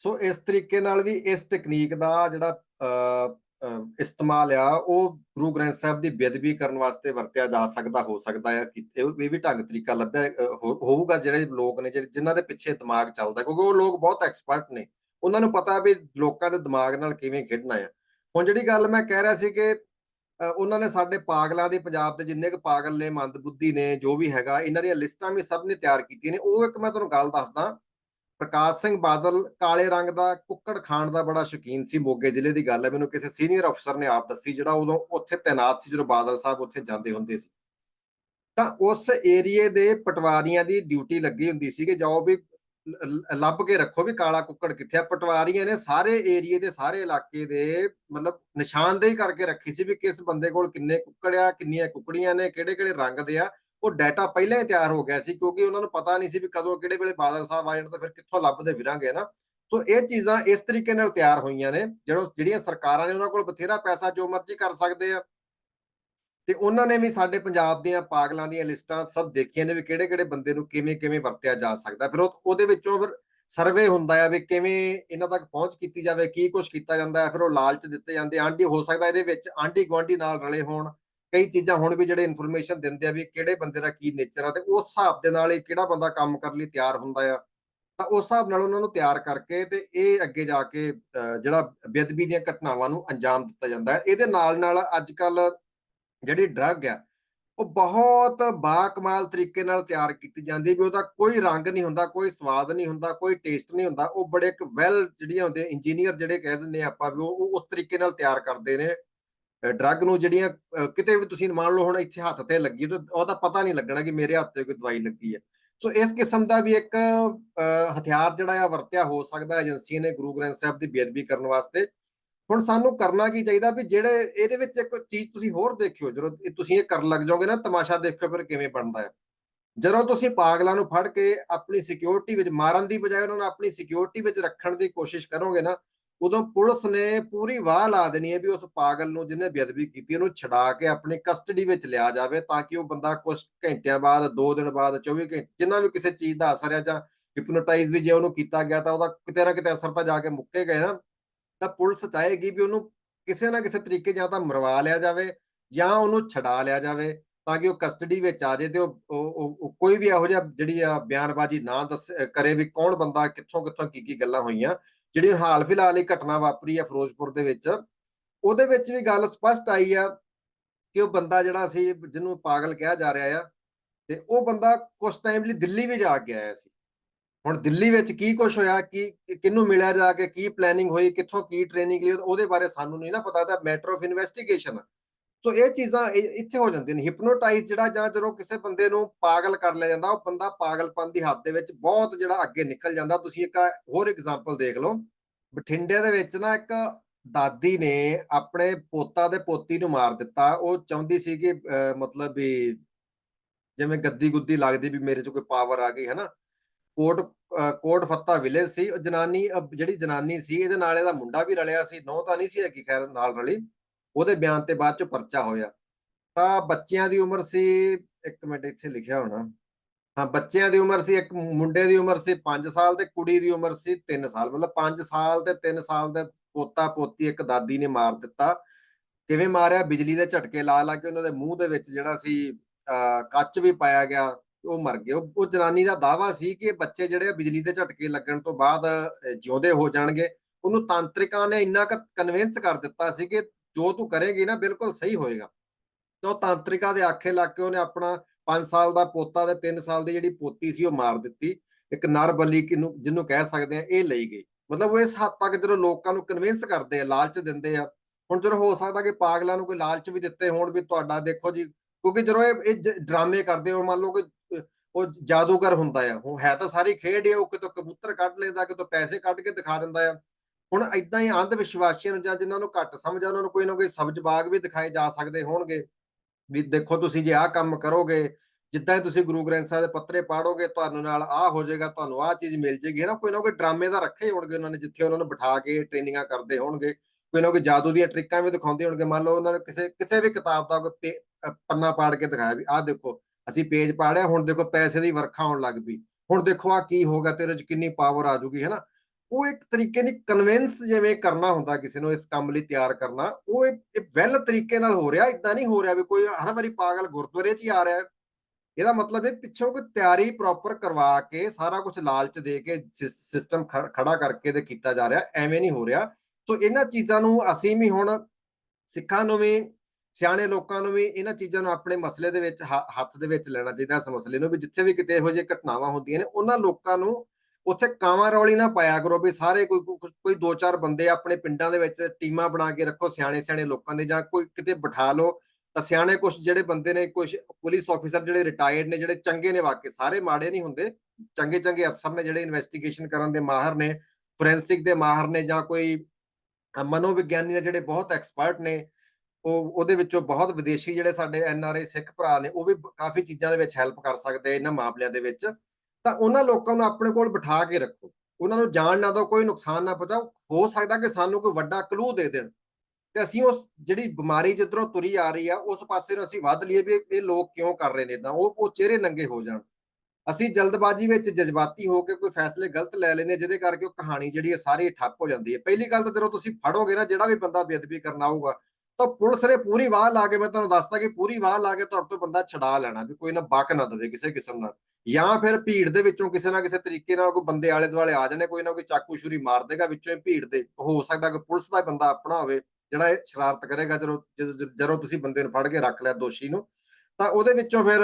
ਸੋ ਇਸ ਤਰੀਕੇ ਨਾਲ ਵੀ ਇਸ ਟੈਕਨੀਕ ਦਾ ਜਿਹੜਾ ਅ, ਇਸਤੇਮਾਲ ਆ ਉਹ ਗੁਰੂ ਗ੍ਰੰਥ ਸਾਹਿਬ ਦੀ ਬੇਅਦਬੀ ਕਰਨ ਵਾਸਤੇ ਵਰਤਿਆ ਜਾ ਸਕਦਾ ਹੋ ਸਕਦਾ ਹੈ ਇਹ ਵੀ- ਢੰਗ ਤਰੀਕਾ ਲੱਭਿਆ ਹੋ- ਹੋਊਗਾ ਜਿਹੜੇ ਲੋਕ ਨੇ ਜਿਹੜੇ ਜਿਨ੍ਹਾਂ ਦੇ ਪਿੱਛੇ ਦਿਮਾਗ ਚੱਲਦਾ ਕਿਉਂਕਿ ਉਹ ਲੋਕ ਬਹੁਤ ਐਕਸਪਰਟ ਨੇ। ਉਹਨਾਂ ਨੂੰ ਪਤਾ ਵੀ ਲੋਕਾਂ ਦੇ ਦਿਮਾਗ ਨਾਲ ਕਿਵੇਂ ਖੇਡਣਾ ਹੈ ਹੁਣ ਜਿਹੜੀ ਗੱਲ ਮੈਂ ਕਹਿ ਰਿਹਾ ਸੀ ਕਿ ਉਹਨਾਂ ਨੇ ਸਾਡੇ ਪਾਗਲਾਂ ਦੇ ਪੰਜਾਬ ਦੇ ਜਿੰਨੇ ਕੁ ਪਾਗਲ ਨੇ, ਮੰਦਬੁੱਧੀ ਨੇ, ਜੋ ਵੀ ਹੈਗਾ, ਇਹਨਾਂ ਦੀਆਂ ਲਿਸਟਾਂ ਵੀ ਸਭ ਨੇ ਤਿਆਰ ਕੀਤੀਆਂ ਨੇ। ਉਹ ਇੱਕ ਮੈਂ ਤੁਹਾਨੂੰ ਗੱਲ ਦੱਸਦਾ, ਪ੍ਰਕਾਸ਼ ਸਿੰਘ ਬਾਦਲ ਕਾਲੇ ਰੰਗ ਦਾ, ਕੁੱਕੜ ਖਾਣ ਦਾ ਬੜਾ ਸ਼ੌਕੀਨ ਸੀ, ਮੋਗੇ ਜ਼ਿਲ੍ਹੇ ਦੀ ਗੱਲ ਹੈ। ਮੈਨੂੰ ਕਿਸੇ ਸੀਨੀਅਰ ਅਫਸਰ ਨੇ ਆਪ ਦੱਸੀ, ਜਿਹੜਾ ਉਦੋਂ ਉੱਥੇ ਤੈਨਾਤ ਸੀ, ਜਦੋਂ ਬਾਦਲ ਸਾਹਿਬ ਉੱਥੇ ਜਾਂਦੇ ਹੁੰਦੇ ਸੀ। ਤਾਂ ਉਸ ਏਰੀਏ ਦੇ ਪਟਵਾਰੀਆਂ ਦੀ ਡਿਊਟੀ ਲੱਗੀ ਹੁੰਦੀ ਸੀ ਕਿ ਜਾਓ ਵੀ ਲੱਭ ਕੇ ਰੱਖੋ ਵੀ ਕਾਲਾ ਕੁੱਕੜ ਕਿੱਥੇ ਆ। ਪਟਵਾਰੀਆਂ ਨੇ ਸਾਰੇ ਏਰੀਏ ਦੇ, ਸਾਰੇ ਇਲਾਕੇ ਦੇ ਮਤਲਬ ਨਿਸ਼ਾਨਦੇਹੀ ਕਰਕੇ ਰੱਖੀ ਸੀ ਵੀ ਕਿਸ ਬੰਦੇ ਕੋਲ ਕਿੰਨੇ ਕੁੱਕੜ ਆ, ਕਿੰਨੀਆਂ ਕੁੱਕੜੀਆਂ ਨੇ, ਕਿਹੜੇ ਕਿਹੜੇ ਰੰਗ ਦੇ ਆ। ਉਹ ਡਾਟਾ ਪਹਿਲਾਂ ਹੀ ਤਿਆਰ ਹੋ ਗਿਆ ਸੀ ਕਿਉਂਕਿ ਉਹਨਾਂ ਨੂੰ ਪਤਾ ਨਹੀਂ ਸੀ ਵੀ ਕਦੋਂ ਕਿਹੜੇ ਵੇਲੇ ਬਾਦਲ ਸਾਹਿਬ ਆ ਜਾਣ ਤਾਂ ਫਿਰ ਕਿੱਥੋਂ ਲੱਭਦੇ ਫਿਰਾਂਗੇ ਨਾ। ਸੋ ਇਹ ਚੀਜ਼ਾਂ ਇਸ ਤਰੀਕੇ ਨਾਲ ਤਿਆਰ ਹੋਈਆਂ ਨੇ, ਜਿਹੜੋ ਜਿਹੜੀਆਂ ਸਰਕਾਰਾਂ ਨੇ ਉਹਨਾਂ ਕੋਲ ਬਥੇਰਾ ਪੈਸਾ ਜੋ ਮਰਜ਼ੀ ਕਰ ਸਕਦੇ ਆ। ਤੇ ਉਹਨਾਂ ਨੇ ਵੀ ਸਾਡੇ ਪੰਜਾਬ ਦੀਆਂ ਪਾਗਲਾਂ ਦੀਆਂ ਲਿਸਟਾਂ ਸਭ ਦੇਖੀਆਂ ਨੇ ਵੀ ਕਿਹੜੇ ਕਿਹੜੇ ਬੰਦੇ ਨੂੰ ਕਿਵੇਂ ਕਿਵੇਂ ਵਰਤਿਆ ਜਾ ਸਕਦਾ। ਫਿਰ ਉਹ ਉਹਦੇ ਵਿੱਚੋਂ ਫਿਰ ਸਰਵੇ ਹੁੰਦਾ ਹੈ ਵੀ ਕਿਵੇਂ ਇਹਨਾਂ ਤੱਕ ਪਹੁੰਚ ਕੀਤੀ ਜਾਵੇ, ਕੀ ਕੁਝ ਕੀਤਾ ਜਾਂਦਾ ਹੈ, ਫਿਰ ਉਹ ਲਾਲਚ ਦਿੱਤੇ ਜਾਂਦੇ ਆਂਢੀ ਹੋ ਸਕਦਾ ਇਹਦੇ ਵਿੱਚ ਆਂਢੀ ਗੁਆਂਢੀ ਨਾਲ ਰਲੇ ਹੋਣ, ਕਈ ਚੀਜ਼ਾਂ ਹੁਣ ਵੀ ਜਿਹੜੇ ਇਨਫੋਰਮੇਸ਼ਨ ਦਿੰਦੇ ਆ ਵੀ ਕਿਹੜੇ ਬੰਦੇ ਦਾ ਕੀ ਨੇਚਰ ਆ ਤੇ ਉਸ ਹਿਸਾਬ ਦੇ ਨਾਲ ਇਹ ਕਿਹੜਾ ਬੰਦਾ ਕੰਮ ਕਰਨ ਲਈ ਤਿਆਰ ਹੁੰਦਾ ਆ। ਤਾਂ ਉਸ ਹਿਸਾਬ ਨਾਲ ਉਹਨਾਂ ਨੂੰ ਤਿਆਰ ਕਰਕੇ ਤੇ ਇਹ ਅੱਗੇ ਜਾ ਕੇ ਜਿਹੜਾ ਬੇਅਦਬੀ ਦੀਆਂ ਘਟਨਾਵਾਂ ਨੂੰ ਅੰਜਾਮ ਦਿੱਤਾ ਜਾਂਦਾ ਹੈ। ਇਹਦੇ ਨਾਲ ਨਾਲ ਅੱਜ ਕੱਲ ਜਿਹੜੀ ਡਰੱਗ ਆ, ਉਹ ਬਹੁਤ ਬਾਕਮਾਲ ਤਰੀਕੇ ਨਾਲ ਤਿਆਰ ਕੀਤੀ ਜਾਂਦੀ ਵੀ ਉਹਦਾ ਕੋਈ ਰੰਗ ਨਹੀਂ ਹੁੰਦਾ, ਕੋਈ ਸਵਾਦ ਨਹੀਂ ਹੁੰਦਾ, ਕੋਈ ਟੇਸਟ ਨਹੀਂ ਹੁੰਦਾ। ਉਹ ਬੜੇ ਇੱਕ ਵੈਲ ਜਿਹੜੀਆਂ ਹੁੰਦੇ ਇੰਜੀਨੀਅਰ ਜਿਹੜੇ ਕਹਿ ਦਿੰਦੇ ਆਪਾਂ ਵੀ ਉਹ ਉਸ ਤਰੀਕੇ ਨਾਲ ਤਿਆਰ ਕਰਦੇ ਨੇ। ਡਰੱਗ ਨੂੰ ਜਿਹੜੀਆਂ ਕਿਤੇ ਵੀ ਤੁਸੀਂ ਮੰਨ ਲਓ ਹੁਣ ਇੱਥੇ ਹੱਥ ਤੇ ਲੱਗੀ, ਤਾਂ ਉਹਦਾ ਪਤਾ ਨਹੀਂ ਲੱਗਣਾ ਕਿ ਮੇਰੇ ਹੱਥ ਤੇ ਕੋਈ ਦਵਾਈ ਲੱਗੀ ਹੈ। ਸੋ ਇਸ ਕਿਸਮ ਦਾ ਵੀ ਇੱਕ ਹਥਿਆਰ ਜਿਹੜਾ ਆ ਵਰਤਿਆ ਹੋ ਸਕਦਾ ਏਜੰਸੀ ਨੇ ਗੁਰੂ ਗ੍ਰੰਥ ਸਾਹਿਬ ਦੀ ਬੇਅਦਬੀ ਕਰਨ ਵਾਸਤੇ। ਹੁਣ ਸਾਨੂੰ ਕਰਨਾ ਕੀ ਚਾਹੀਦਾ ਵੀ ਜਿਹੜੇ ਇਹਦੇ ਵਿੱਚ ਇੱਕ ਚੀਜ਼ ਤੁਸੀਂ ਹੋਰ ਦੇਖਿਓ, ਜਦੋਂ ਇਹ ਤੁਸੀਂ ਇਹ ਕਰਨ ਲੱਗ ਜਾਓਗੇ ਨਾ, ਤਮਾਸ਼ਾ ਦੇਖਿਓ ਫਿਰ ਕਿਵੇਂ ਬਣਦਾ ਹੈ। ਜਦੋਂ ਤੁਸੀਂ ਪਾਗਲਾਂ ਨੂੰ ਫੜ ਕੇ ਆਪਣੀ ਸਿਕਿਉਰਿਟੀ ਵਿੱਚ ਮਾਰਨ ਦੀ ਬਜਾਏ ਉਹਨਾਂ ਨੂੰ ਆਪਣੀ ਸਿਕਿਉਰਿਟੀ ਵਿੱਚ ਰੱਖਣ ਦੀ ਕੋਸ਼ਿਸ਼ ਕਰੋਗੇ ਨਾ, ਉਦੋਂ ਪੁਲਿਸ ਨੇ ਪੂਰੀ ਵਾਹ ਲਾ ਦੇਣੀ ਹੈ ਵੀ ਉਸ ਪਾਗਲ ਨੂੰ ਜਿਹਨੇ ਬੇਅਦਬੀ ਕੀਤੀ ਉਹਨੂੰ ਛਡਾ ਕੇ ਆਪਣੀ ਕਸਟਡੀ ਵਿੱਚ ਲਿਆ ਜਾਵੇ ਤਾਂ ਕਿ ਉਹ ਬੰਦਾ ਕੁਝ ਘੰਟਿਆਂ ਬਾਅਦ 2 ਦਿਨ ਬਾਅਦ 24 ਘੰਟੇ ਜਿੰਨਾ ਵੀ ਕਿਸੇ ਚੀਜ਼ ਦਾ ਅਸਰ ਹੈ ਜਾਂ ਹਿਪਨੋਟਾਈਜ਼ ਵੀ ਜੇ ਉਹਨੂੰ ਕੀਤਾ ਗਿਆ ਤਾਂ ਉਹਦਾ ਕਿਤੇ ਨਾ ਕਿਤੇ ਅਸਰ ਤਾਂ ਜਾ ਕੇ ਮੁੱਕੇਗਾ ਨਾ। ਤਾਂ ਪੁਲਿਸ ਚਾਹੇਗੀ ਵੀ ਉਹਨੂੰ ਕਿਸੇ ਨਾ ਕਿਸੇ ਤਰੀਕੇ ਜਾਂ ਤਾਂ ਮਰਵਾ ਲਿਆ ਜਾਵੇ ਜਾਂ ਉਹਨੂੰ ਛਡਾ ਲਿਆ ਜਾਵੇ ਤਾਂ ਕਿ ਉਹ ਕਸਟਡੀ ਵਿੱਚ ਆ ਜਾਏ ਤੇ ਉਹ ਕੋਈ ਵੀ ਇਹੋ ਜਿਹਾ ਜਿਹੜੀ ਆ ਬਿਆਨਬਾਜ਼ੀ ਨਾ ਦੱਸ ਕਰੇ ਵੀ ਕੌਣ ਬੰਦਾ ਕਿੱਥੋਂ ਕਿੱਥੋਂ ਕੀ ਕੀ ਗੱਲਾਂ ਹੋਈਆਂ। ਜਿਹੜੀ ਹਾਲ ਫਿਲਹਾਲ ਹੀ ਘਟਨਾ ਵਾਪਰੀ ਆ ਫਿਰੋਜ਼ਪੁਰ ਦੇ ਵਿੱਚ, ਉਹਦੇ ਵਿੱਚ ਵੀ ਗੱਲ ਸਪਸ਼ਟ ਆਈ ਆ ਕਿ ਉਹ ਬੰਦਾ ਜਿਹੜਾ ਸੀ ਜਿਹਨੂੰ ਪਾਗਲ ਕਿਹਾ ਜਾ ਰਿਹਾ ਆ ਤੇ ਉਹ ਬੰਦਾ ਕੁਝ ਟਾਈਮ ਲਈ ਦਿੱਲੀ ਵੀ ਜਾ ਕੇ ਆਇਆ ਸੀ। ਹੁਣ ਦਿੱਲੀ ਵਿੱਚ ਕੀ ਕੁਝ ਹੋਇਆ, ਕੀ, ਕਿਹਨੂੰ ਮਿਲਿਆ ਜਾ ਕੇ, ਕੀ ਪਲੈਨਿੰਗ ਹੋਈ, ਕਿੱਥੋਂ ਕੀ ਟ੍ਰੇਨਿੰਗ ਲਈ, ਉਹਦੇ ਬਾਰੇ ਸਾਨੂੰ ਨਹੀਂ ਨਾ ਪਤਾ ਤਾਂ ਮੈਟਰ ਆਫ ਇਨਵੈਸਟੀਗੇਸ਼ਨ ਸੋ ਇਹ ਚੀਜ਼ਾਂ ਇੱਥੇ ਹੋ ਜਾਂਦੀਆਂ ਨੇ। ਹਿਪਨੋਟਾਈਜ਼ ਜਿਹੜਾ ਜਾਂ ਜਦੋਂ ਕਿਸੇ ਬੰਦੇ ਨੂੰ ਪਾਗਲ ਕਰ ਲਿਆ ਜਾਂਦਾ, ਉਹ ਬੰਦਾ ਪਾਗਲਪਨ ਦੀ ਹੱਦ ਦੇ ਵਿੱਚ ਬਹੁਤ ਜਿਹੜਾ ਅੱਗੇ ਨਿਕਲ ਜਾਂਦਾ। ਤੁਸੀਂ ਇੱਕ ਹੋਰ ਐਗਜ਼ਾਮਪਲ ਦੇਖ ਲਓ। ਬਠਿੰਡੇ ਦੇ ਵਿੱਚ ਨਾ ਇੱਕ ਦਾਦੀ ਨੇ ਆਪਣੇ ਪੋਤਾ ਦੇ ਪੋਤੀ ਨੂੰ ਮਾਰ ਦਿੱਤਾ। ਉਹ ਚਾਹੁੰਦੀ ਸੀ ਕਿ ਮਤਲਬ ਵੀ ਜਿਵੇਂ ਗੱਦੀ ਗੁੱਦੀ ਲੱਗਦੀ ਵੀ ਮੇਰੇ 'ਚ ਕੋਈ ਪਾਵਰ ਆ ਗਈ ਹੈ ਨਾ ਕੋਟ ਕੋਟ ਫੱਤਾ ਵਿਲੇਜ ਸੀ ਉਹ ਜਨਾਨੀ ਜਿਹੜੀ ਜਨਾਨੀ ਸੀ ਇਹਦੇ ਨਾਲ ਇਹਦਾ ਮੁੰਡਾ ਵੀ ਰਲਿਆ ਸੀ ਨੌ ਤਾਂ ਨਹੀਂ ਸੀ ਹੈਗੀ ਖੈਰ ਨਾਲ ਰਲੀ। ਉਹਦੇ ਬਿਆਨ ਤੇ ਬਾਅਦ ਚ ਪਰਚਾ ਹੋਇਆ। ਤਾਂ ਬੱਚਿਆਂ ਦੀ ਉਮਰ ਸੀ ਇੱਕ ਮਿੰਟ ਇੱਥੇ ਲਿਖਿਆ ਹੋਣਾ। ਹਾਂ ਬੱਚਿਆਂ ਦੀ ਉਮਰ ਸੀ ਇੱਕ ਮੁੰਡੇ ਦੀ ਉਮਰ ਸੀ 5 ਸਾਲ ਤੇ ਕੁੜੀ ਦੀ ਉਮਰ ਸੀ 3 ਸਾਲ। ਮਤਲਬ 5 ਸਾਲ ਤੇ 3 ਸਾਲ ਦੇ ਪੋਤਾ ਪੋਤੀ ਇੱਕ ਦਾਦੀ ਨੇ ਮਾਰ ਦਿੱਤਾ। ਕਿਵੇਂ ਮਾਰਿਆ? ਬਿਜਲੀ ਦੇ ਝਟਕੇ ਲਾ ਲਾ ਕੇ ਉਹਨਾਂ ਦੇ ਮੂੰਹ ਦੇ ਵਿੱਚ ਜਿਹੜਾ ਸੀ ਅਹ, ਕੱਚ ਵੀ ਪਾਇਆ ਗਿਆ। ਉਹ ਮਰ ਗਏ। ਉਹ ਜਨਾਨੀ ਦਾ ਦਾਵਾ ਸੀ ਕਿ ਬੱਚੇ ਜਿਹੜੇ ਆ ਬਿਜਲੀ ਦੇ ਝਟਕੇ ਲੱਗਣ ਤੋਂ ਬਾਅਦ ਜਿਉਂਦੇ ਹੋ ਜਾਣਗੇ। ਉਹਨੂੰ ਤਾਂਤਰਿਕਾਂ ਨੇ ਇੰਨਾ ਕੁ ਕਨਵਿੰਸ ਕਰ ਦਿੱਤਾ ਸੀ ਕਿ ਜੋ ਤੂੰ ਕਰੇਗੀ ਨਾ, ਬਿਲਕੁਲ ਸਹੀ ਹੋਏਗਾ। ਤੇ ਉਹ ਤਾਂਤਰਿਕਾਂ ਦੇ ਆਖੇ ਲੱਗ ਕੇ ਉਹਨੇ ਆਪਣਾ 5 ਸਾਲ ਦਾ ਪੋਤਾ ਤੇ 3 ਸਾਲ ਦੀ ਜਿਹੜੀ ਪੋਤੀ ਸੀ, ਉਹ ਮਾਰ ਦਿੱਤੀ। ਇੱਕ ਨਰ ਬਲੀ ਕਿਨੂੰ ਜਿਹਨੂੰ ਕਹਿ ਸਕਦੇ ਆ, ਇਹ ਲਈ ਗਈ। ਮਤਲਬ ਉਹ ਇਸ ਹੱਦ ਤੱਕ ਜਦੋਂ ਲੋਕਾਂ ਨੂੰ ਕਨਵਿੰਸ ਕਰਦੇ ਆ, ਲਾਲਚ ਦਿੰਦੇ ਆ, ਹੁਣ ਜਦੋਂ ਹੋ ਸਕਦਾ ਕਿ ਪਾਗਲਾਂ ਨੂੰ ਕੋਈ ਲਾਲਚ ਵੀ ਦਿੱਤੇ ਹੋਣ ਵੀ ਤੁਹਾਡਾ ਦੇਖੋ ਜੀ, ਕਿਉਂਕਿ ਜਦੋਂ ਇਹ ਡਰਾਮੇ ਕਰਦੇ ਹੋ ਮੰਨ ਲਓ ਕਿ ਉਹ ਜਾਦੂਗਰ ਹੁੰਦਾ ਆ। ਉਹ ਹੈ ਤਾਂ ਸਾਰੀ ਖੇਡ ਹੀ ਉਹ ਕਿਤੋਂ ਕਬੂਤਰ ਕੱਢ ਲੈਂਦਾ, ਕਿਤੋਂ ਪੈਸੇ ਕੱਢ ਕੇ ਦਿਖਾ ਦਿੰਦਾ ਆ। ਹੁਣ ਇਦਾਂ ਹੀ ਅੰਧ ਵਿਸ਼ਵਾਸੀਆਂ ਨੂੰ ਜਾਂ ਜਿਨ੍ਹਾਂ ਨੂੰ ਘੱਟ ਸਮਝ ਆ, ਉਹਨਾਂ ਨੂੰ ਕੋਈ ਨਾ ਕੋਈ ਸਬਜ਼ ਬਾਗ ਵੀ ਦਿਖਾਏ ਜਾ ਸਕਦੇ ਹੋਣਗੇ। ਵੀ ਦੇਖੋ ਤੁਸੀਂ ਜੇ ਆਹ ਕੰਮ ਕਰੋਗੇ, ਜਿੱਦਾਂ ਹੀ ਤੁਸੀਂ ਗੁਰੂ ਗ੍ਰੰਥ ਸਾਹਿਬ ਦੇ ਪੱਤਰੇ ਪਾੜੋਗੇ, ਤੁਹਾਨੂੰ ਨਾਲ ਆਹ ਹੋ ਜਾਏਗਾ, ਤੁਹਾਨੂੰ ਆਹ ਚੀਜ਼ ਮਿਲ ਜੇਗੀ ਨਾ ਕੋਈ ਨਾ ਕੋਈ ਡਰਾਮੇ ਦਾ ਰੱਖੇ ਹੋਣਗੇ ਉਹਨਾਂ ਨੇ, ਜਿੱਥੇ ਉਹਨਾਂ ਨੂੰ ਬਿਠਾ ਕੇ ਟ੍ਰੇਨਿੰਗਾਂ ਕਰਦੇ ਹੋਣਗੇ। ਕੋਈ ਨਾ ਕੋਈ ਜਾਦੂ ਦੀਆਂ ਟ੍ਰਿਕਾਂ ਵੀ ਦਿਖਾਉਂਦੇ ਹੋਣਗੇ। ਮੰਨ ਲਓ ਉਹਨਾਂ ਨੇ ਕਿਸੇ ਕਿਸੇ ਵੀ ਕਿਤਾਬ ਦਾ ਕੋਈ ਪੰਨਾ ਪਾੜ ਕੇ ਦਿਖਾਇਆ ਵੀ ਆਹ ਦੇਖੋ ਅਸੀਂ ਪੇਜ ਪਾੜਿਆ ਹੁਣ ਦੇਖੋ ਪੈਸੇ ਦੀ ਵਰਖਾ ਹੋਣ ਲੱਗ ਪਈ। ਹੁਣ ਦੇਖੋ ਆ ਕੀ ਹੋਗਾ ਤੇਰੇ 'ਚ ਕਿੰਨੀ ਪਾਵਰ ਆ ਜੂਗੀ, ਹੈਨਾ? ਉਹ ਇੱਕ ਤਰੀਕੇ ਦੀ ਕਨਵਿੰਸ ਜਿਵੇਂ ਕਰਨਾ ਹੁੰਦਾ ਕਿਸੇ ਨੂੰ ਇਸ ਕੰਮ ਲਈ ਤਿਆਰ ਕਰਨਾ, ਉਹ ਇਹ ਵੈਲ ਤਰੀਕੇ ਨਾਲ ਹੋ ਰਿਹਾ ਇਦਾਂ ਨਹੀਂ ਹੋ ਰਿਹਾ ਵੀ ਕੋਈ ਹਰ ਵਾਰੀ ਪਾਗਲ ਗੁਰਦੁਆਰੇ 'ਚ ਹੀ ਆ ਰਿਹਾ। ਹੈ। ਇਹਦਾ ਮਤਲਬ ਇਹ ਪਿੱਛੋਂ ਕੋਈ ਤਿਆਰੀ ਪ੍ਰੋਪਰ ਕਰਵਾ ਕੇ, ਸਾਰਾ ਕੁਝ ਲਾਲਚ ਦੇ ਕੇ ਸਿਸਟਮ ਖੜਾ ਕਰਕੇ ਤੇ ਕੀਤਾ ਜਾ ਰਿਹਾ, ਐਵੇਂ ਨਹੀਂ ਹੋ ਰਿਹਾ। ਸੋ ਇਹਨਾਂ ਚੀਜ਼ਾਂ ਨੂੰ ਅਸੀਂ ਵੀ ਹੁਣ ਸਿੱਖਾਂ ਨੂੰ ਵੀ ਸਿਆਣੇ ਲੋਕਾਂ ਨੂੰ ਵੀ ਇਹਨਾਂ ਚੀਜ਼ਾਂ ਨੂੰ ਆਪਣੇ ਮਸਲੇ ਦੇ ਵਿੱਚ ਹੱਥ ਦੇ ਵਿੱਚ ਲੈਣਾ ਚਾਹੀਦਾ ਇਸ ਮਸਲੇ ਨੂੰ ਵੀ ਜਿੱਥੇ ਵੀ ਕਿਤੇ ਇਹੋ ਜਿਹੀ ਘਟਨਾਵਾਂ ਹੁੰਦੀਆਂ ਨੇ, ਉਹਨਾਂ ਲੋਕਾਂ ਨੂੰ ਉੱਥੇ ਕਾਵਾਂ ਰੌਲੀ ਨਾ ਪਾਇਆ ਕਰੋ ਵੀ ਸਾਰੇ ਕੋਈ, ਕੋਈ- ਦੋ ਚਾਰ ਬੰਦੇ ਆਪਣੇ ਪਿੰਡਾਂ ਦੇ ਵਿੱਚ ਟੀਮਾਂ ਬਣਾ ਕੇ ਰੱਖੋ, ਸਿਆਣੇ ਸਿਆਣੇ ਲੋਕਾਂ ਦੇ ਜਾਂ ਕੋਈ ਕਿਤੇ ਬਿਠਾ ਲਓ, ਤਾਂ ਸਿਆਣੇ ਕੁਝ ਜਿਹੜੇ ਬੰਦੇ ਨੇ ਕੁਝ ਪੁਲਿਸ ਆਫੀਸਰ ਜਿਹੜੇ ਰਿਟਾਇਰਡ ਨੇ, ਜਿਹੜੇ ਚੰਗੇ ਨੇ ਵਾਕਈ, ਸਾਰੇ ਮਾੜੇ ਨਹੀਂ ਹੁੰਦੇ, ਚੰਗੇ ਚੰਗੇ ਅਫਸਰ ਨੇ ਜਿਹੜੇ ਇਨਵੈਸਟੀਗੇਸ਼ਨ ਕਰਨ ਦੇ ਮਾਹਰ ਨੇ ਫੋਰੈਂਸਿਕ ਦੇ ਮਾਹਰ ਨੇ ਜਾਂ ਕੋਈ ਮਨੋਵਿਗਿਆਨੀ ਨੇ ਜਿਹੜੇ ਬਹੁਤ ਐਕਸਪਰਟ ਨੇ ਉਹ, ਉਹਦੇ ਵਿੱਚੋਂ ਬਹੁਤ ਵਿਦੇਸ਼ੀ ਜਿਹੜੇ ਸਾਡੇ ਐਨ ਆਰ ਆਈ ਸਿੱਖ ਭਰਾ ਨੇ, ਉਹ ਵੀ ਕਾਫੀ ਚੀਜ਼ਾਂ ਦੇ ਵਿੱਚ ਹੈਲਪ ਕਰ ਸਕਦੇ ਇਹਨਾਂ ਮਾਮਲਿਆਂ ਦੇ ਵਿੱਚ। ਤਾਂ ਉਹਨਾਂ ਲੋਕਾਂ ਨੂੰ ਆਪਣੇ ਕੋਲ ਬਿਠਾ ਕੇ ਰੱਖੋ। ਉਹਨਾਂ ਨੂੰ ਜਾਣ ਨਾ ਦਿਓ, ਕੋਈ ਨੁਕਸਾਨ ਨਾ ਪਹੁੰਚਾਓ। ਹੋ ਸਕਦਾ ਕਿ ਸਾਨੂੰ ਕੋਈ ਵੱਡਾ ਕਲੂ ਦੇ ਦੇਣ। ਤੇ ਅਸੀਂ ਉਸ ਜਿਹੜੀ ਬਿਮਾਰੀ ਜਿੱਧਰੋਂ ਤੁਰੀ ਆ ਰਹੀ ਆ, ਉਸ ਪਾਸੇ ਨੂੰ ਅਸੀਂ ਵੱਧ ਲਈਏ ਵੀ ਇਹ- ਇਹ ਲੋਕ ਕਿਉਂ ਕਰ ਰਹੇ ਨੇ ਇਦਾਂ ਉਹ ਉਹ ਚਿਹਰੇ ਨੰਗੇ ਹੋ ਜਾਣ। ਅਸੀਂ ਜਲਦਬਾਜ਼ੀ ਵਿੱਚ ਜਜ਼ਬਾਤੀ ਹੋ ਕੇ ਕੋਈ ਫੈਸਲੇ ਗਲਤ ਲੈ ਲੈਨੇ ਜਿਹਦੇ ਕਰਕੇ ਉਹ ਕਹਾਣੀ ਜਿਹੜੀ ਹੈ ਸਾਰੀ ਠੱਪ ਹੋ ਜਾਂਦੀ ਹੈ। ਪਹਿਲੀ ਗੱਲ ਤਾਂ ਜਦੋਂ ਤੁਸੀਂ ਫੜੋਗੇ ਨਾ, ਜਿਹੜਾ ਵੀ ਬੰਦਾ ਬੇਅਦਬੀ ਕਰਨ ਆਊਗਾ ਤਾਂ ਪੁਲਿਸ ਨੇ ਪੂਰੀ ਵਾਹ ਲਾ ਕੇ, ਮੈਂ ਤੁਹਾਨੂੰ ਦੱਸਦਾ ਕਿ ਪੂਰੀ ਵਾਹ ਲਾ ਕੇ ਤੁਹਾਡੇ ਤੋਂ ਬੰਦਾ ਛਡਾ ਲੈਣਾ ਵੀ ਕੋਈ ਨਾ ਬਕ ਨਾ ਦੇਵੇ ਕਿਸੇ ਕਿਸਮ ਨਾਲ। ਜਾਂ ਫਿਰ ਭੀੜ ਦੇ ਵਿੱਚੋਂ ਕਿਸੇ ਨਾ ਕਿਸੇ ਤਰੀਕੇ ਨਾਲ ਕੋਈ ਬੰਦੇ ਆਲੇ ਦੁਆਲੇ ਆ ਜਾਣੇ, ਕੋਈ ਨਾ ਕੋਈ ਚਾਕੂ ਛੁਰੀ ਮਾਰ ਦੇਗਾ ਵਿੱਚੋਂ ਹੀ ਭੀੜ ਦੇ। ਹੋ ਸਕਦਾ ਕਿ ਪੁਲਿਸ ਦਾ ਬੰਦਾ ਆਪਣਾ ਹੋਵੇ, ਜਿਹੜਾ ਇਹ ਸ਼ਰਾਰਤ ਕਰੇਗਾ, ਜਦੋਂ ਜਦੋਂ ਜਦੋਂ ਤੁਸੀਂ ਬੰਦੇ ਨੂੰ ਫੜ ਕੇ ਰੱਖ ਲਿਆ ਦੋਸ਼ੀ ਨੂੰ, ਤਾਂ ਉਹਦੇ ਵਿੱਚੋਂ ਫਿਰ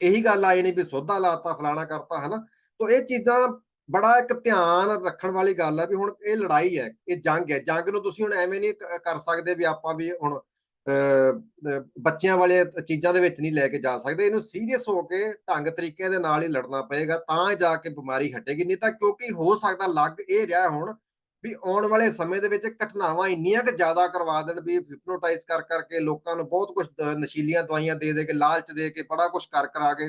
ਇਹੀ ਗੱਲ ਆਈ ਨਹੀਂ ਵੀ ਸੋਧਾ ਲਾਤਾ, ਫਲਾਣਾ ਕਰਤਾ, ਹਨਾ? ਤਾਂ ਇਹ ਚੀਜ਼ਾਂ ਬੜਾ ਇੱਕ ਧਿਆਨ ਰੱਖਣ ਵਾਲੀ ਗੱਲ ਹੈ ਵੀ ਹੁਣ ਇਹ ਲੜਾਈ ਹੈ ਇਹ ਜੰਗ ਹੈ। ਜੰਗ ਨੂੰ ਤੁਸੀਂ ਹੁਣ ਐਵੇਂ ਨਹੀਂ ਕਰ ਸਕਦੇ ਵੀ ਆਪਾਂ ਵੀ ਹੁਣ ਅਹ, ਬੱਚਿਆਂ ਵਾਲੇ ਚੀਜ਼ਾਂ ਦੇ ਵਿੱਚ ਨਹੀਂ ਲੈ ਕੇ ਜਾ ਸਕਦੇ। ਇਹਨੂੰ ਸੀਰੀਅਸ ਹੋ ਕੇ ਢੰਗ ਤਰੀਕਿਆਂ ਦੇ ਨਾਲ ਹੀ ਲੜਨਾ ਪਏਗਾ ਤਾਂ ਜਾ ਕੇ ਬਿਮਾਰੀ ਹਟੇਗੀ। ਨਹੀਂ ਤਾਂ ਕਿਉਂਕਿ ਹੋ ਸਕਦਾ ਲੱਗ ਇਹ ਰਿਹਾ ਹੁਣ ਵੀ ਆਉਣ ਵਾਲੇ ਸਮੇਂ ਦੇ ਵਿੱਚ ਘਟਨਾਵਾਂ ਇੰਨੀਆਂ ਕਿ ਜ਼ਿਆਦਾ ਕਰਵਾ ਦੇਣ ਵੀ ਹਿਪਨੋਟਾਈਜ਼ ਕਰ ਕਰਕੇ ਲੋਕਾਂ ਨੂੰ ਬਹੁਤ ਕੁਝ ਨਸ਼ੀਲੀਆਂ ਦਵਾਈਆਂ ਦੇ ਦੇ ਕੇ ਲਾਲਚ ਦੇ ਕੇ ਬੜਾ ਕੁਝ ਕਰ ਕਰਾ ਕੇ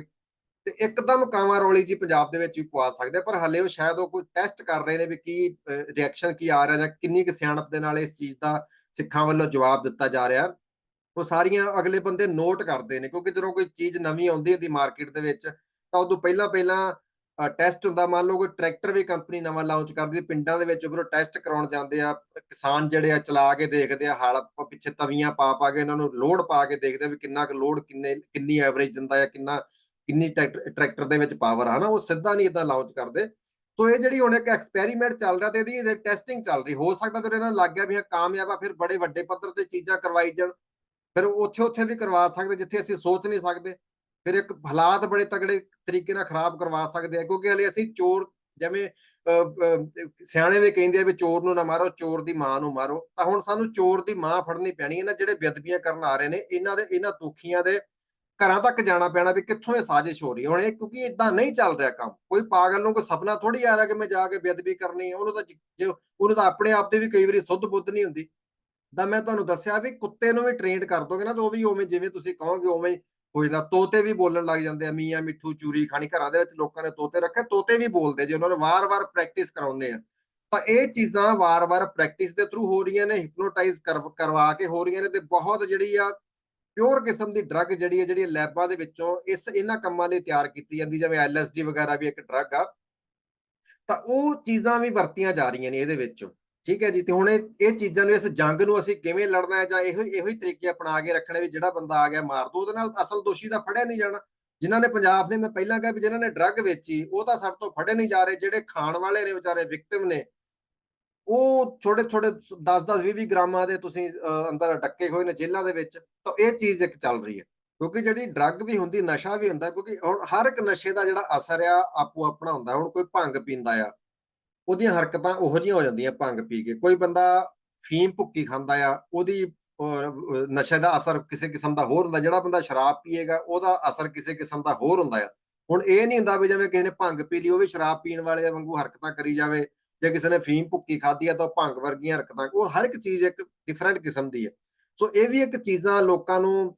ਤੇ ਇੱਕਦਮ ਕਾਵਾਂ ਰੌਲੀ ਜੀ ਪੰਜਾਬ ਦੇ ਵਿੱਚ ਵੀ ਪਵਾ ਸਕਦੇ ਪਰ ਹਲੇ ਉਹ ਸ਼ਾਇਦ ਉਹ ਕੋਈ ਟੈਸਟ ਕਰ ਰਹੇ ਨੇ ਵੀ ਕੀ ਰਿਐਕਸ਼ਨ ਕੀ ਆ ਰਿਹਾ ਜਾਂ ਕਿੰਨੀ ਕੁ ਸਿਆਣਪ ਦੇ ਨਾਲ ਇਸ ਚੀਜ਼ ਦਾ ਸਿੱਖਾਂ ਵੱਲੋਂ ਜਵਾਬ ਦਿੱਤਾ ਜਾ ਰਿਹਾ। ਉਹ ਸਾਰੀਆਂ ਅਗਲੇ ਬੰਦੇ ਨੋਟ ਕਰਦੇ ਨੇ, ਕਿਉਂਕਿ ਜਦੋਂ ਕੋਈ ਚੀਜ਼ ਨਵੀਂ ਆਉਂਦੀ ਹੈ ਦੀ ਮਾਰਕੀਟ ਦੇ ਵਿੱਚ, ਤਾਂ ਉਦੋਂ ਪਹਿਲਾਂ ਪਹਿਲਾਂ ਟੈਸਟ ਹੁੰਦਾ, ਮੰਨ ਲਓ ਕੋਈ ਟਰੈਕਟਰ ਵੀ ਕੰਪਨੀ ਨਵਾਂ ਲਾਂਚ ਕਰਦੀ ਪਿੰਡਾਂ ਦੇ ਵਿੱਚ ਉਪਰੋਂ ਟੈਸਟ ਕਰਾਉਣ ਜਾਂਦੇ ਆ, ਕਿਸਾਨ ਜਿਹੜੇ ਆ ਚਲਾ ਕੇ ਦੇਖਦੇ ਆ, ਹਲ ਪਿੱਛੇ ਤਵੀਆਂ ਪਾ ਪਾ ਕੇ ਇਹਨਾਂ ਨੂੰ ਲੋਡ ਪਾ ਕੇ ਦੇਖਦੇ ਆ ਵੀ ਕਿੰਨਾ ਕੁ ਲੋਡ ਕਿੰਨੇ, ਕਿੰਨੀ ਐਵਰੇਜ ਦਿੰਦਾ ਹੈ ਕਿੰਨਾ ਕਿੰਨੀ ਟਰੈਕਟਰ ਟਰੈਕਟਰ ਦੇ ਵਿੱਚ ਪਾਵਰ ਆ ਨਾ ਉਹ ਸਿੱਧਾ ਨਹੀਂ ਇਦਾਂ ਲਾਂਚ ਕਰਦੇ। ਸੋ ਇਹ ਜਿਹੜੀ ਹੁਣ ਇੱਕ ਐਕਸਪੈਰੀਮੈਂਟ ਚੱਲ ਰਿਹਾ ਤੇ ਇਹਦੀ ਟੈਸਟਿੰਗ ਚੱਲ ਰਹੀ ਹੋ ਸਕਦਾ ਤੇ ਇਹਨਾਂ ਲੱਗ ਗਿਆ ਵੀ ਹਾਂ ਕਾਮਯਾਬ ਆ ਫਿਰ ਬੜੇ ਵੱਡੇ ਪੱਧਰ ਤੇ ਚੀਜ਼ਾਂ ਕਰਵਾਈ ਜਾਣ। ਫਿਰ ਉੱਥੇ ਉੱਥੇ ਵੀ ਕਰਵਾ ਸਕਦੇ ਜਿੱਥੇ ਅਸੀਂ ਸੋਚ ਨਹੀਂ ਸਕਦੇ। ਫਿਰ ਇੱਕ ਹਾਲਾਤ ਬੜੇ ਤਗੜੇ ਤਰੀਕੇ ਨਾਲ ਖਰਾਬ ਕਰਵਾ ਸਕਦੇ ਆ ਕਿਉਂਕਿ ਹਲੇ ਅਸੀਂ ਚੋਰ ਜਿਵੇਂ ਅਹ, ਸਿਆਣੇ ਵੀ ਕਹਿੰਦੇ ਆ ਵੀ ਚੋਰ ਨੂੰ ਨਾ ਮਾਰੋ ਚੋਰ ਦੀ ਮਾਂ ਨੂੰ ਮਾਰੋ। ਤਾਂ ਹੁਣ ਸਾਨੂੰ ਚੋਰ ਦੀ ਮਾਂ ਫੜਨੀ ਪੈਣੀ ਹੈ ਨਾ ਜਿਹੜੇ ਬੇਅਦਬੀਆਂ ਕਰਨ ਆ ਰਹੇ ਨੇ ਇਹਨਾਂ ਦੇ ਇਹਨਾਂ ਦੁਖੀਆਂ ਦੇ ਘਰਾਂ ਤੱਕ ਜਾਣਾ ਪੈਣਾ ਵੀ ਕਿੱਥੋਂ ਇਹ ਸਾਜ਼ਿਸ਼ ਹੋ ਰਹੀ ਹੈ? ਹੁਣ ਇਹ ਕਿਉਂਕਿ ਇਦਾਂ ਨਹੀਂ ਚੱਲ ਰਿਹਾ ਕੰਮ। ਕੋਈ ਪਾਗਲ ਨੂੰ ਕੋਈ ਸੁਪਨਾ ਥੋੜੀ ਆ ਰਿਹਾ ਕਿ ਮੈਂ ਜਾ ਕੇ ਬੇਅਦਬੀ ਕਰਨੀ ਹੈ, ਉਹਨੂੰ ਤਾਂ ਜੇ ਉਹਨੂੰ ਤਾਂ ਆਪਣੇ ਆਪ ਦੇ ਵੀ ਕਈ ਵਾਰੀ ਸੁੱਧ ਬੁੱਧ ਨਹੀਂ ਹੁੰਦੀ। ਤਾਂ ਮੈਂ ਤੁਹਾਨੂੰ ਦੱਸਿਆ ਵੀ ਕੁੱਤੇ ਨੂੰ ਵੀ ਟ੍ਰੇਨਡ ਕਰ ਦੋਗੇ ਨਾ, ਤਾਂ ਉਹ ਵੀ ਉਵੇਂ ਜਿਵੇਂ ਤੁਸੀਂ ਕਹੋਗੇ, ਉਵੇਂ ਹੋ ਜਾਂਦਾ। ਤੋਤੇ ਵੀ ਬੋਲਣ ਲੱਗ ਜਾਂਦੇ ਆ, ਮੀਆਂ, ਮਿੱਠੂ, ਚੂਰੀ, ਖਾਣੀ। ਘਰਾਂ ਦੇ ਵਿੱਚ ਲੋਕਾਂ ਨੇ ਤੋਤੇ ਰੱਖੇ, ਤੋਤੇ ਵੀ ਬੋਲਦੇ ਜੇ ਉਹਨਾਂ ਨੂੰ। ਵਾਰ-ਵਾਰ ਪ੍ਰੈਕਟਿਸ ਕਰਾਉਂਦੇ ਆ। ਤਾਂ ਇਹ ਚੀਜ਼ਾਂ ਵਾਰ-ਵਾਰ ਪ੍ਰੈਕਟਿਸ ਦੇ ਥਰੂ ਹੋ ਰਹੀਆਂ ਨੇ ਹਿਪਨੋਟਾਈਜ਼ ਕਰਵਾ ਕੇ ਹੋ ਰਹੀਆਂ ਨੇ ਤੇ ਬਹੁਤ ਜਿਹੜੀ ਆ ਪਿਓਰ ਕਿਸਮ ਦੀ ਡਰੱਗ ਜਿਹੜੀ ਹੈ ਜਿਹੜੀ ਲੈਬਾਂ ਦੇ ਵਿੱਚੋਂ ਇਸ ਇਹਨਾਂ ਕੰਮਾਂ ਲਈ ਤਿਆਰ ਕੀਤੀ ਜਾਂਦੀ, ਜਿਵੇਂ ਐਲਐਸਡੀ ਵਗੈਰਾ ਵੀ ਇੱਕ ਡਰੱਗ ਆ। ਤਾਂ ਉਹ ਚੀਜ਼ਾਂ ਵੀ ਵਰਤੀਆਂ ਜਾ ਰਹੀਆਂ ਨੇ ਇਹਦੇ ਵਿੱਚੋਂ, ਠੀਕ ਹੈ ਜੀ? ਤੇ ਹੁਣ ਇਹ ਇਹ ਚੀਜ਼ਾਂ ਨੂੰ, ਇਸ ਜੰਗ ਨੂੰ ਅਸੀਂ ਕਿਵੇਂ ਲੜਨਾ ਹੈ ਜਾਂ ਇਹੋ ਇਹੋ ਹੀ ਤਰੀਕੇ ਅਪਣਾ ਕੇ ਰੱਖਣੇ ਵੀ ਜਿਹੜਾ ਬੰਦਾ ਆ ਗਿਆ ਮਾਰ ਦੋ, ਉਹਦੇ ਨਾਲ ਅਸਲ ਦੋਸ਼ੀ ਦਾ ਫੜਿਆ ਨਹੀਂ ਜਾਣਾ। ਜਿਨ੍ਹਾਂ ਨੇ ਪੰਜਾਬ ਦੇ, ਮੈਂ ਪਹਿਲਾਂ ਕਿਹਾ ਵੀ ਜਿਨ੍ਹਾਂ ਨੇ ਡਰੱਗ ਵੇਚੀ, ਉਹ ਤਾਂ ਸਾਡੇ ਤੋਂ ਫੜੇ ਨਹੀਂ ਜਾ ਰਹੇ, ਜਿਹੜੇ ਖਾਣ ਵਾਲੇ ਨੇ ਵਿਚਾਰੇ ਵਿਕਟਿਮ ਨੇ ਉਹ ਛੋਟੇ ਛੋਟੇ 10 10 20 20 ਗ੍ਰਾਮਾਂ ਦੇ ਤੁਸੀਂ ਅਹ, ਅੰਦਰ ਡੱਕੇ ਹੋਏ ਨੇ ਜੇਲ੍ਹਾਂ ਦੇ ਵਿੱਚ ਤਾਂ ਇਹ ਚੀਜ਼ ਇੱਕ ਚੱਲ ਰਹੀ ਹੈ। ਕਿਉਂਕਿ ਜਿਹੜੀ ਡਰੱਗ ਵੀ ਹੁੰਦੀ ਨਸ਼ਾ ਵੀ ਹੁੰਦਾ ਕਿਉਂਕਿ ਹੁਣ ਹਰ ਇੱਕ ਨਸ਼ੇ ਦਾ ਜਿਹੜਾ ਅਸਰ ਆ ਆਪੋ ਆਪਣਾ ਹੁੰਦਾ। ਹੁਣ ਕੋਈ ਭੰਗ ਪੀਂਦਾ ਆ ਉਹਦੀਆਂ ਹਰਕਤਾਂ ਉਹੋ ਜਿਹੀਆਂ ਹੋ ਜਾਂਦੀਆਂ ਭੰਗ ਪੀ ਕੇ। ਕੋਈ ਬੰਦਾ ਫੀਮ ਭੁੱਕੀ ਖਾਂਦਾ ਆ ਉਹਦੀ ਨਸ਼ੇ ਦਾ ਅਸਰ ਕਿਸੇ ਕਿਸਮ ਦਾ ਹੋਰ ਹੁੰਦਾ। ਜਿਹੜਾ ਬੰਦਾ ਸ਼ਰਾਬ ਪੀਏਗਾ ਉਹਦਾ ਅਸਰ ਕਿਸੇ ਕਿਸਮ ਦਾ ਹੋਰ ਹੁੰਦਾ ਆ। ਹੁਣ ਇਹ ਨਹੀਂ ਹੁੰਦਾ ਵੀ ਜਿਵੇਂ ਕਿਸੇ ਨੇ ਭੰਗ ਪੀ ਲਈ ਉਹ ਵੀ ਸ਼ਰਾਬ ਪੀਣ ਵਾਲੇ ਦੇ ਵਾਂਗੂ ਹਰਕਤਾਂ ਕਰੀ ਜਾਵੇ ਜੇ ਕਿਸੇ ਨੇ ਫੀਮ ਭੁੱਕੀ ਖਾਧੀ ਆ ਤਾਂ ਉਹ ਭੰਗ ਵਰਗੀਆਂ ਹਰਕਤਾਂ ਉਹ ਹਰ ਇੱਕ ਚੀਜ਼ ਇੱਕ ਡਿਫਰੈਂਟ ਕਿਸਮ ਦੀ ਹੈ ਸੋ ਇਹ ਵੀ ਇੱਕ ਚੀਜ਼ਾਂ ਲੋਕਾਂ ਨੂੰ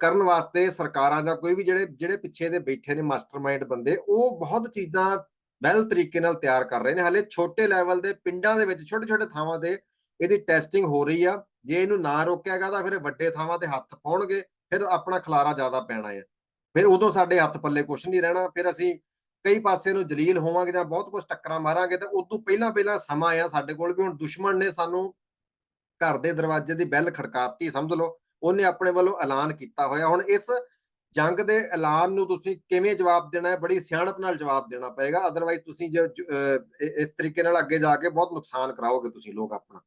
ਕਰਨ ਵਾਸਤੇ ਸਰਕਾਰਾਂ ਦਾ ਕੋਈ ਵੀ ਜਿਹੜੇ ਜਿਹੜੇ ਪਿੱਛੇ ਦੇ ਬੈਠੇ ਨੇ ਮਾਸਟਰਮਾਈਂਡ ਬੰਦੇ, ਉਹ ਬਹੁਤ ਚੀਜ਼ਾਂ ਵੈਲ ਤਰੀਕੇ ਨਾਲ ਤਿਆਰ ਕਰ ਰਹੇ ਨੇ। ਹਲੇ ਛੋਟੇ ਲੈਵਲ ਦੇ ਪਿੰਡਾਂ ਦੇ ਵਿੱਚ, ਛੋਟੇ ਛੋਟੇ ਥਾਵਾਂ ਤੇ ਇਹਦੀ ਟੈਸਟਿੰਗ ਹੋ ਰਹੀ ਆ। ਜੇ ਇਹਨੂੰ ਨਾ ਰੋਕਿਆਗਾ ਤਾਂ ਫਿਰ ਵੱਡੇ ਥਾਵਾਂ ਤੇ ਹੱਥ ਪਾਉਣਗੇ, ਫਿਰ ਆਪਣਾ ਖਲਾਰਾ ਜ਼ਿਆਦਾ ਪੈਣਾ ਹੈ ਫਿਰ ਉਦੋਂ ਸਾਡੇ ਹੱਥ ਪੱਲੇ ਕੁਝ ਨਹੀਂ ਰਹਿਣਾ। ਫਿਰ ਅਸੀਂ ਕਈ ਪਾਸੇ ਨੂੰ ਜਲੀਲ ਹੋਵਾਂਗੇ ਜਾਂ ਬਹੁਤ ਕੁਝ ਟੱਕਰਾਂ ਮਾਰਾਂਗੇ ਤਾਂ ਉਦੋਂ ਪਹਿਲਾਂ ਪਹਿਲਾਂ ਸਮਾਂ ਆ ਸਾਡੇ ਕੋਲ ਵੀ ਹੁਣ ਦੁਸ਼ਮਣ ਨੇ ਸਾਨੂੰ ਘਰ ਦੇ ਦਰਵਾਜ਼ੇ ਦੀ ਬੈਲ ਖੜਕਾਤੀ ਸਮਝ ਲਓ। ਉਹਨੇ ਆਪਣੇ ਵੱਲੋਂ ਐਲਾਨ ਕੀਤਾ ਹੋਇਆ। ਹੁਣ ਇਸ ਜੰਗ ਦੇ ਐਲਾਨ ਨੂੰ ਤੁਸੀਂ ਕਿਵੇਂ ਜਵਾਬ ਦੇਣਾ ਹੈ? ਬੜੀ ਸਿਆਣਪ ਨਾਲ ਜਵਾਬ ਦੇਣਾ ਪਏਗਾ। ਅਦਰਵਾਈਜ਼ ਤੁਸੀਂ ਜੇ ਅਹ, ਇਸ ਤਰੀਕੇ ਨਾਲ ਅੱਗੇ ਜਾ ਕੇ ਬਹੁਤ ਨੁਕਸਾਨ ਕਰਾਓਗੇ ਤੁਸੀਂ ਲੋਕ ਆਪਣਾ।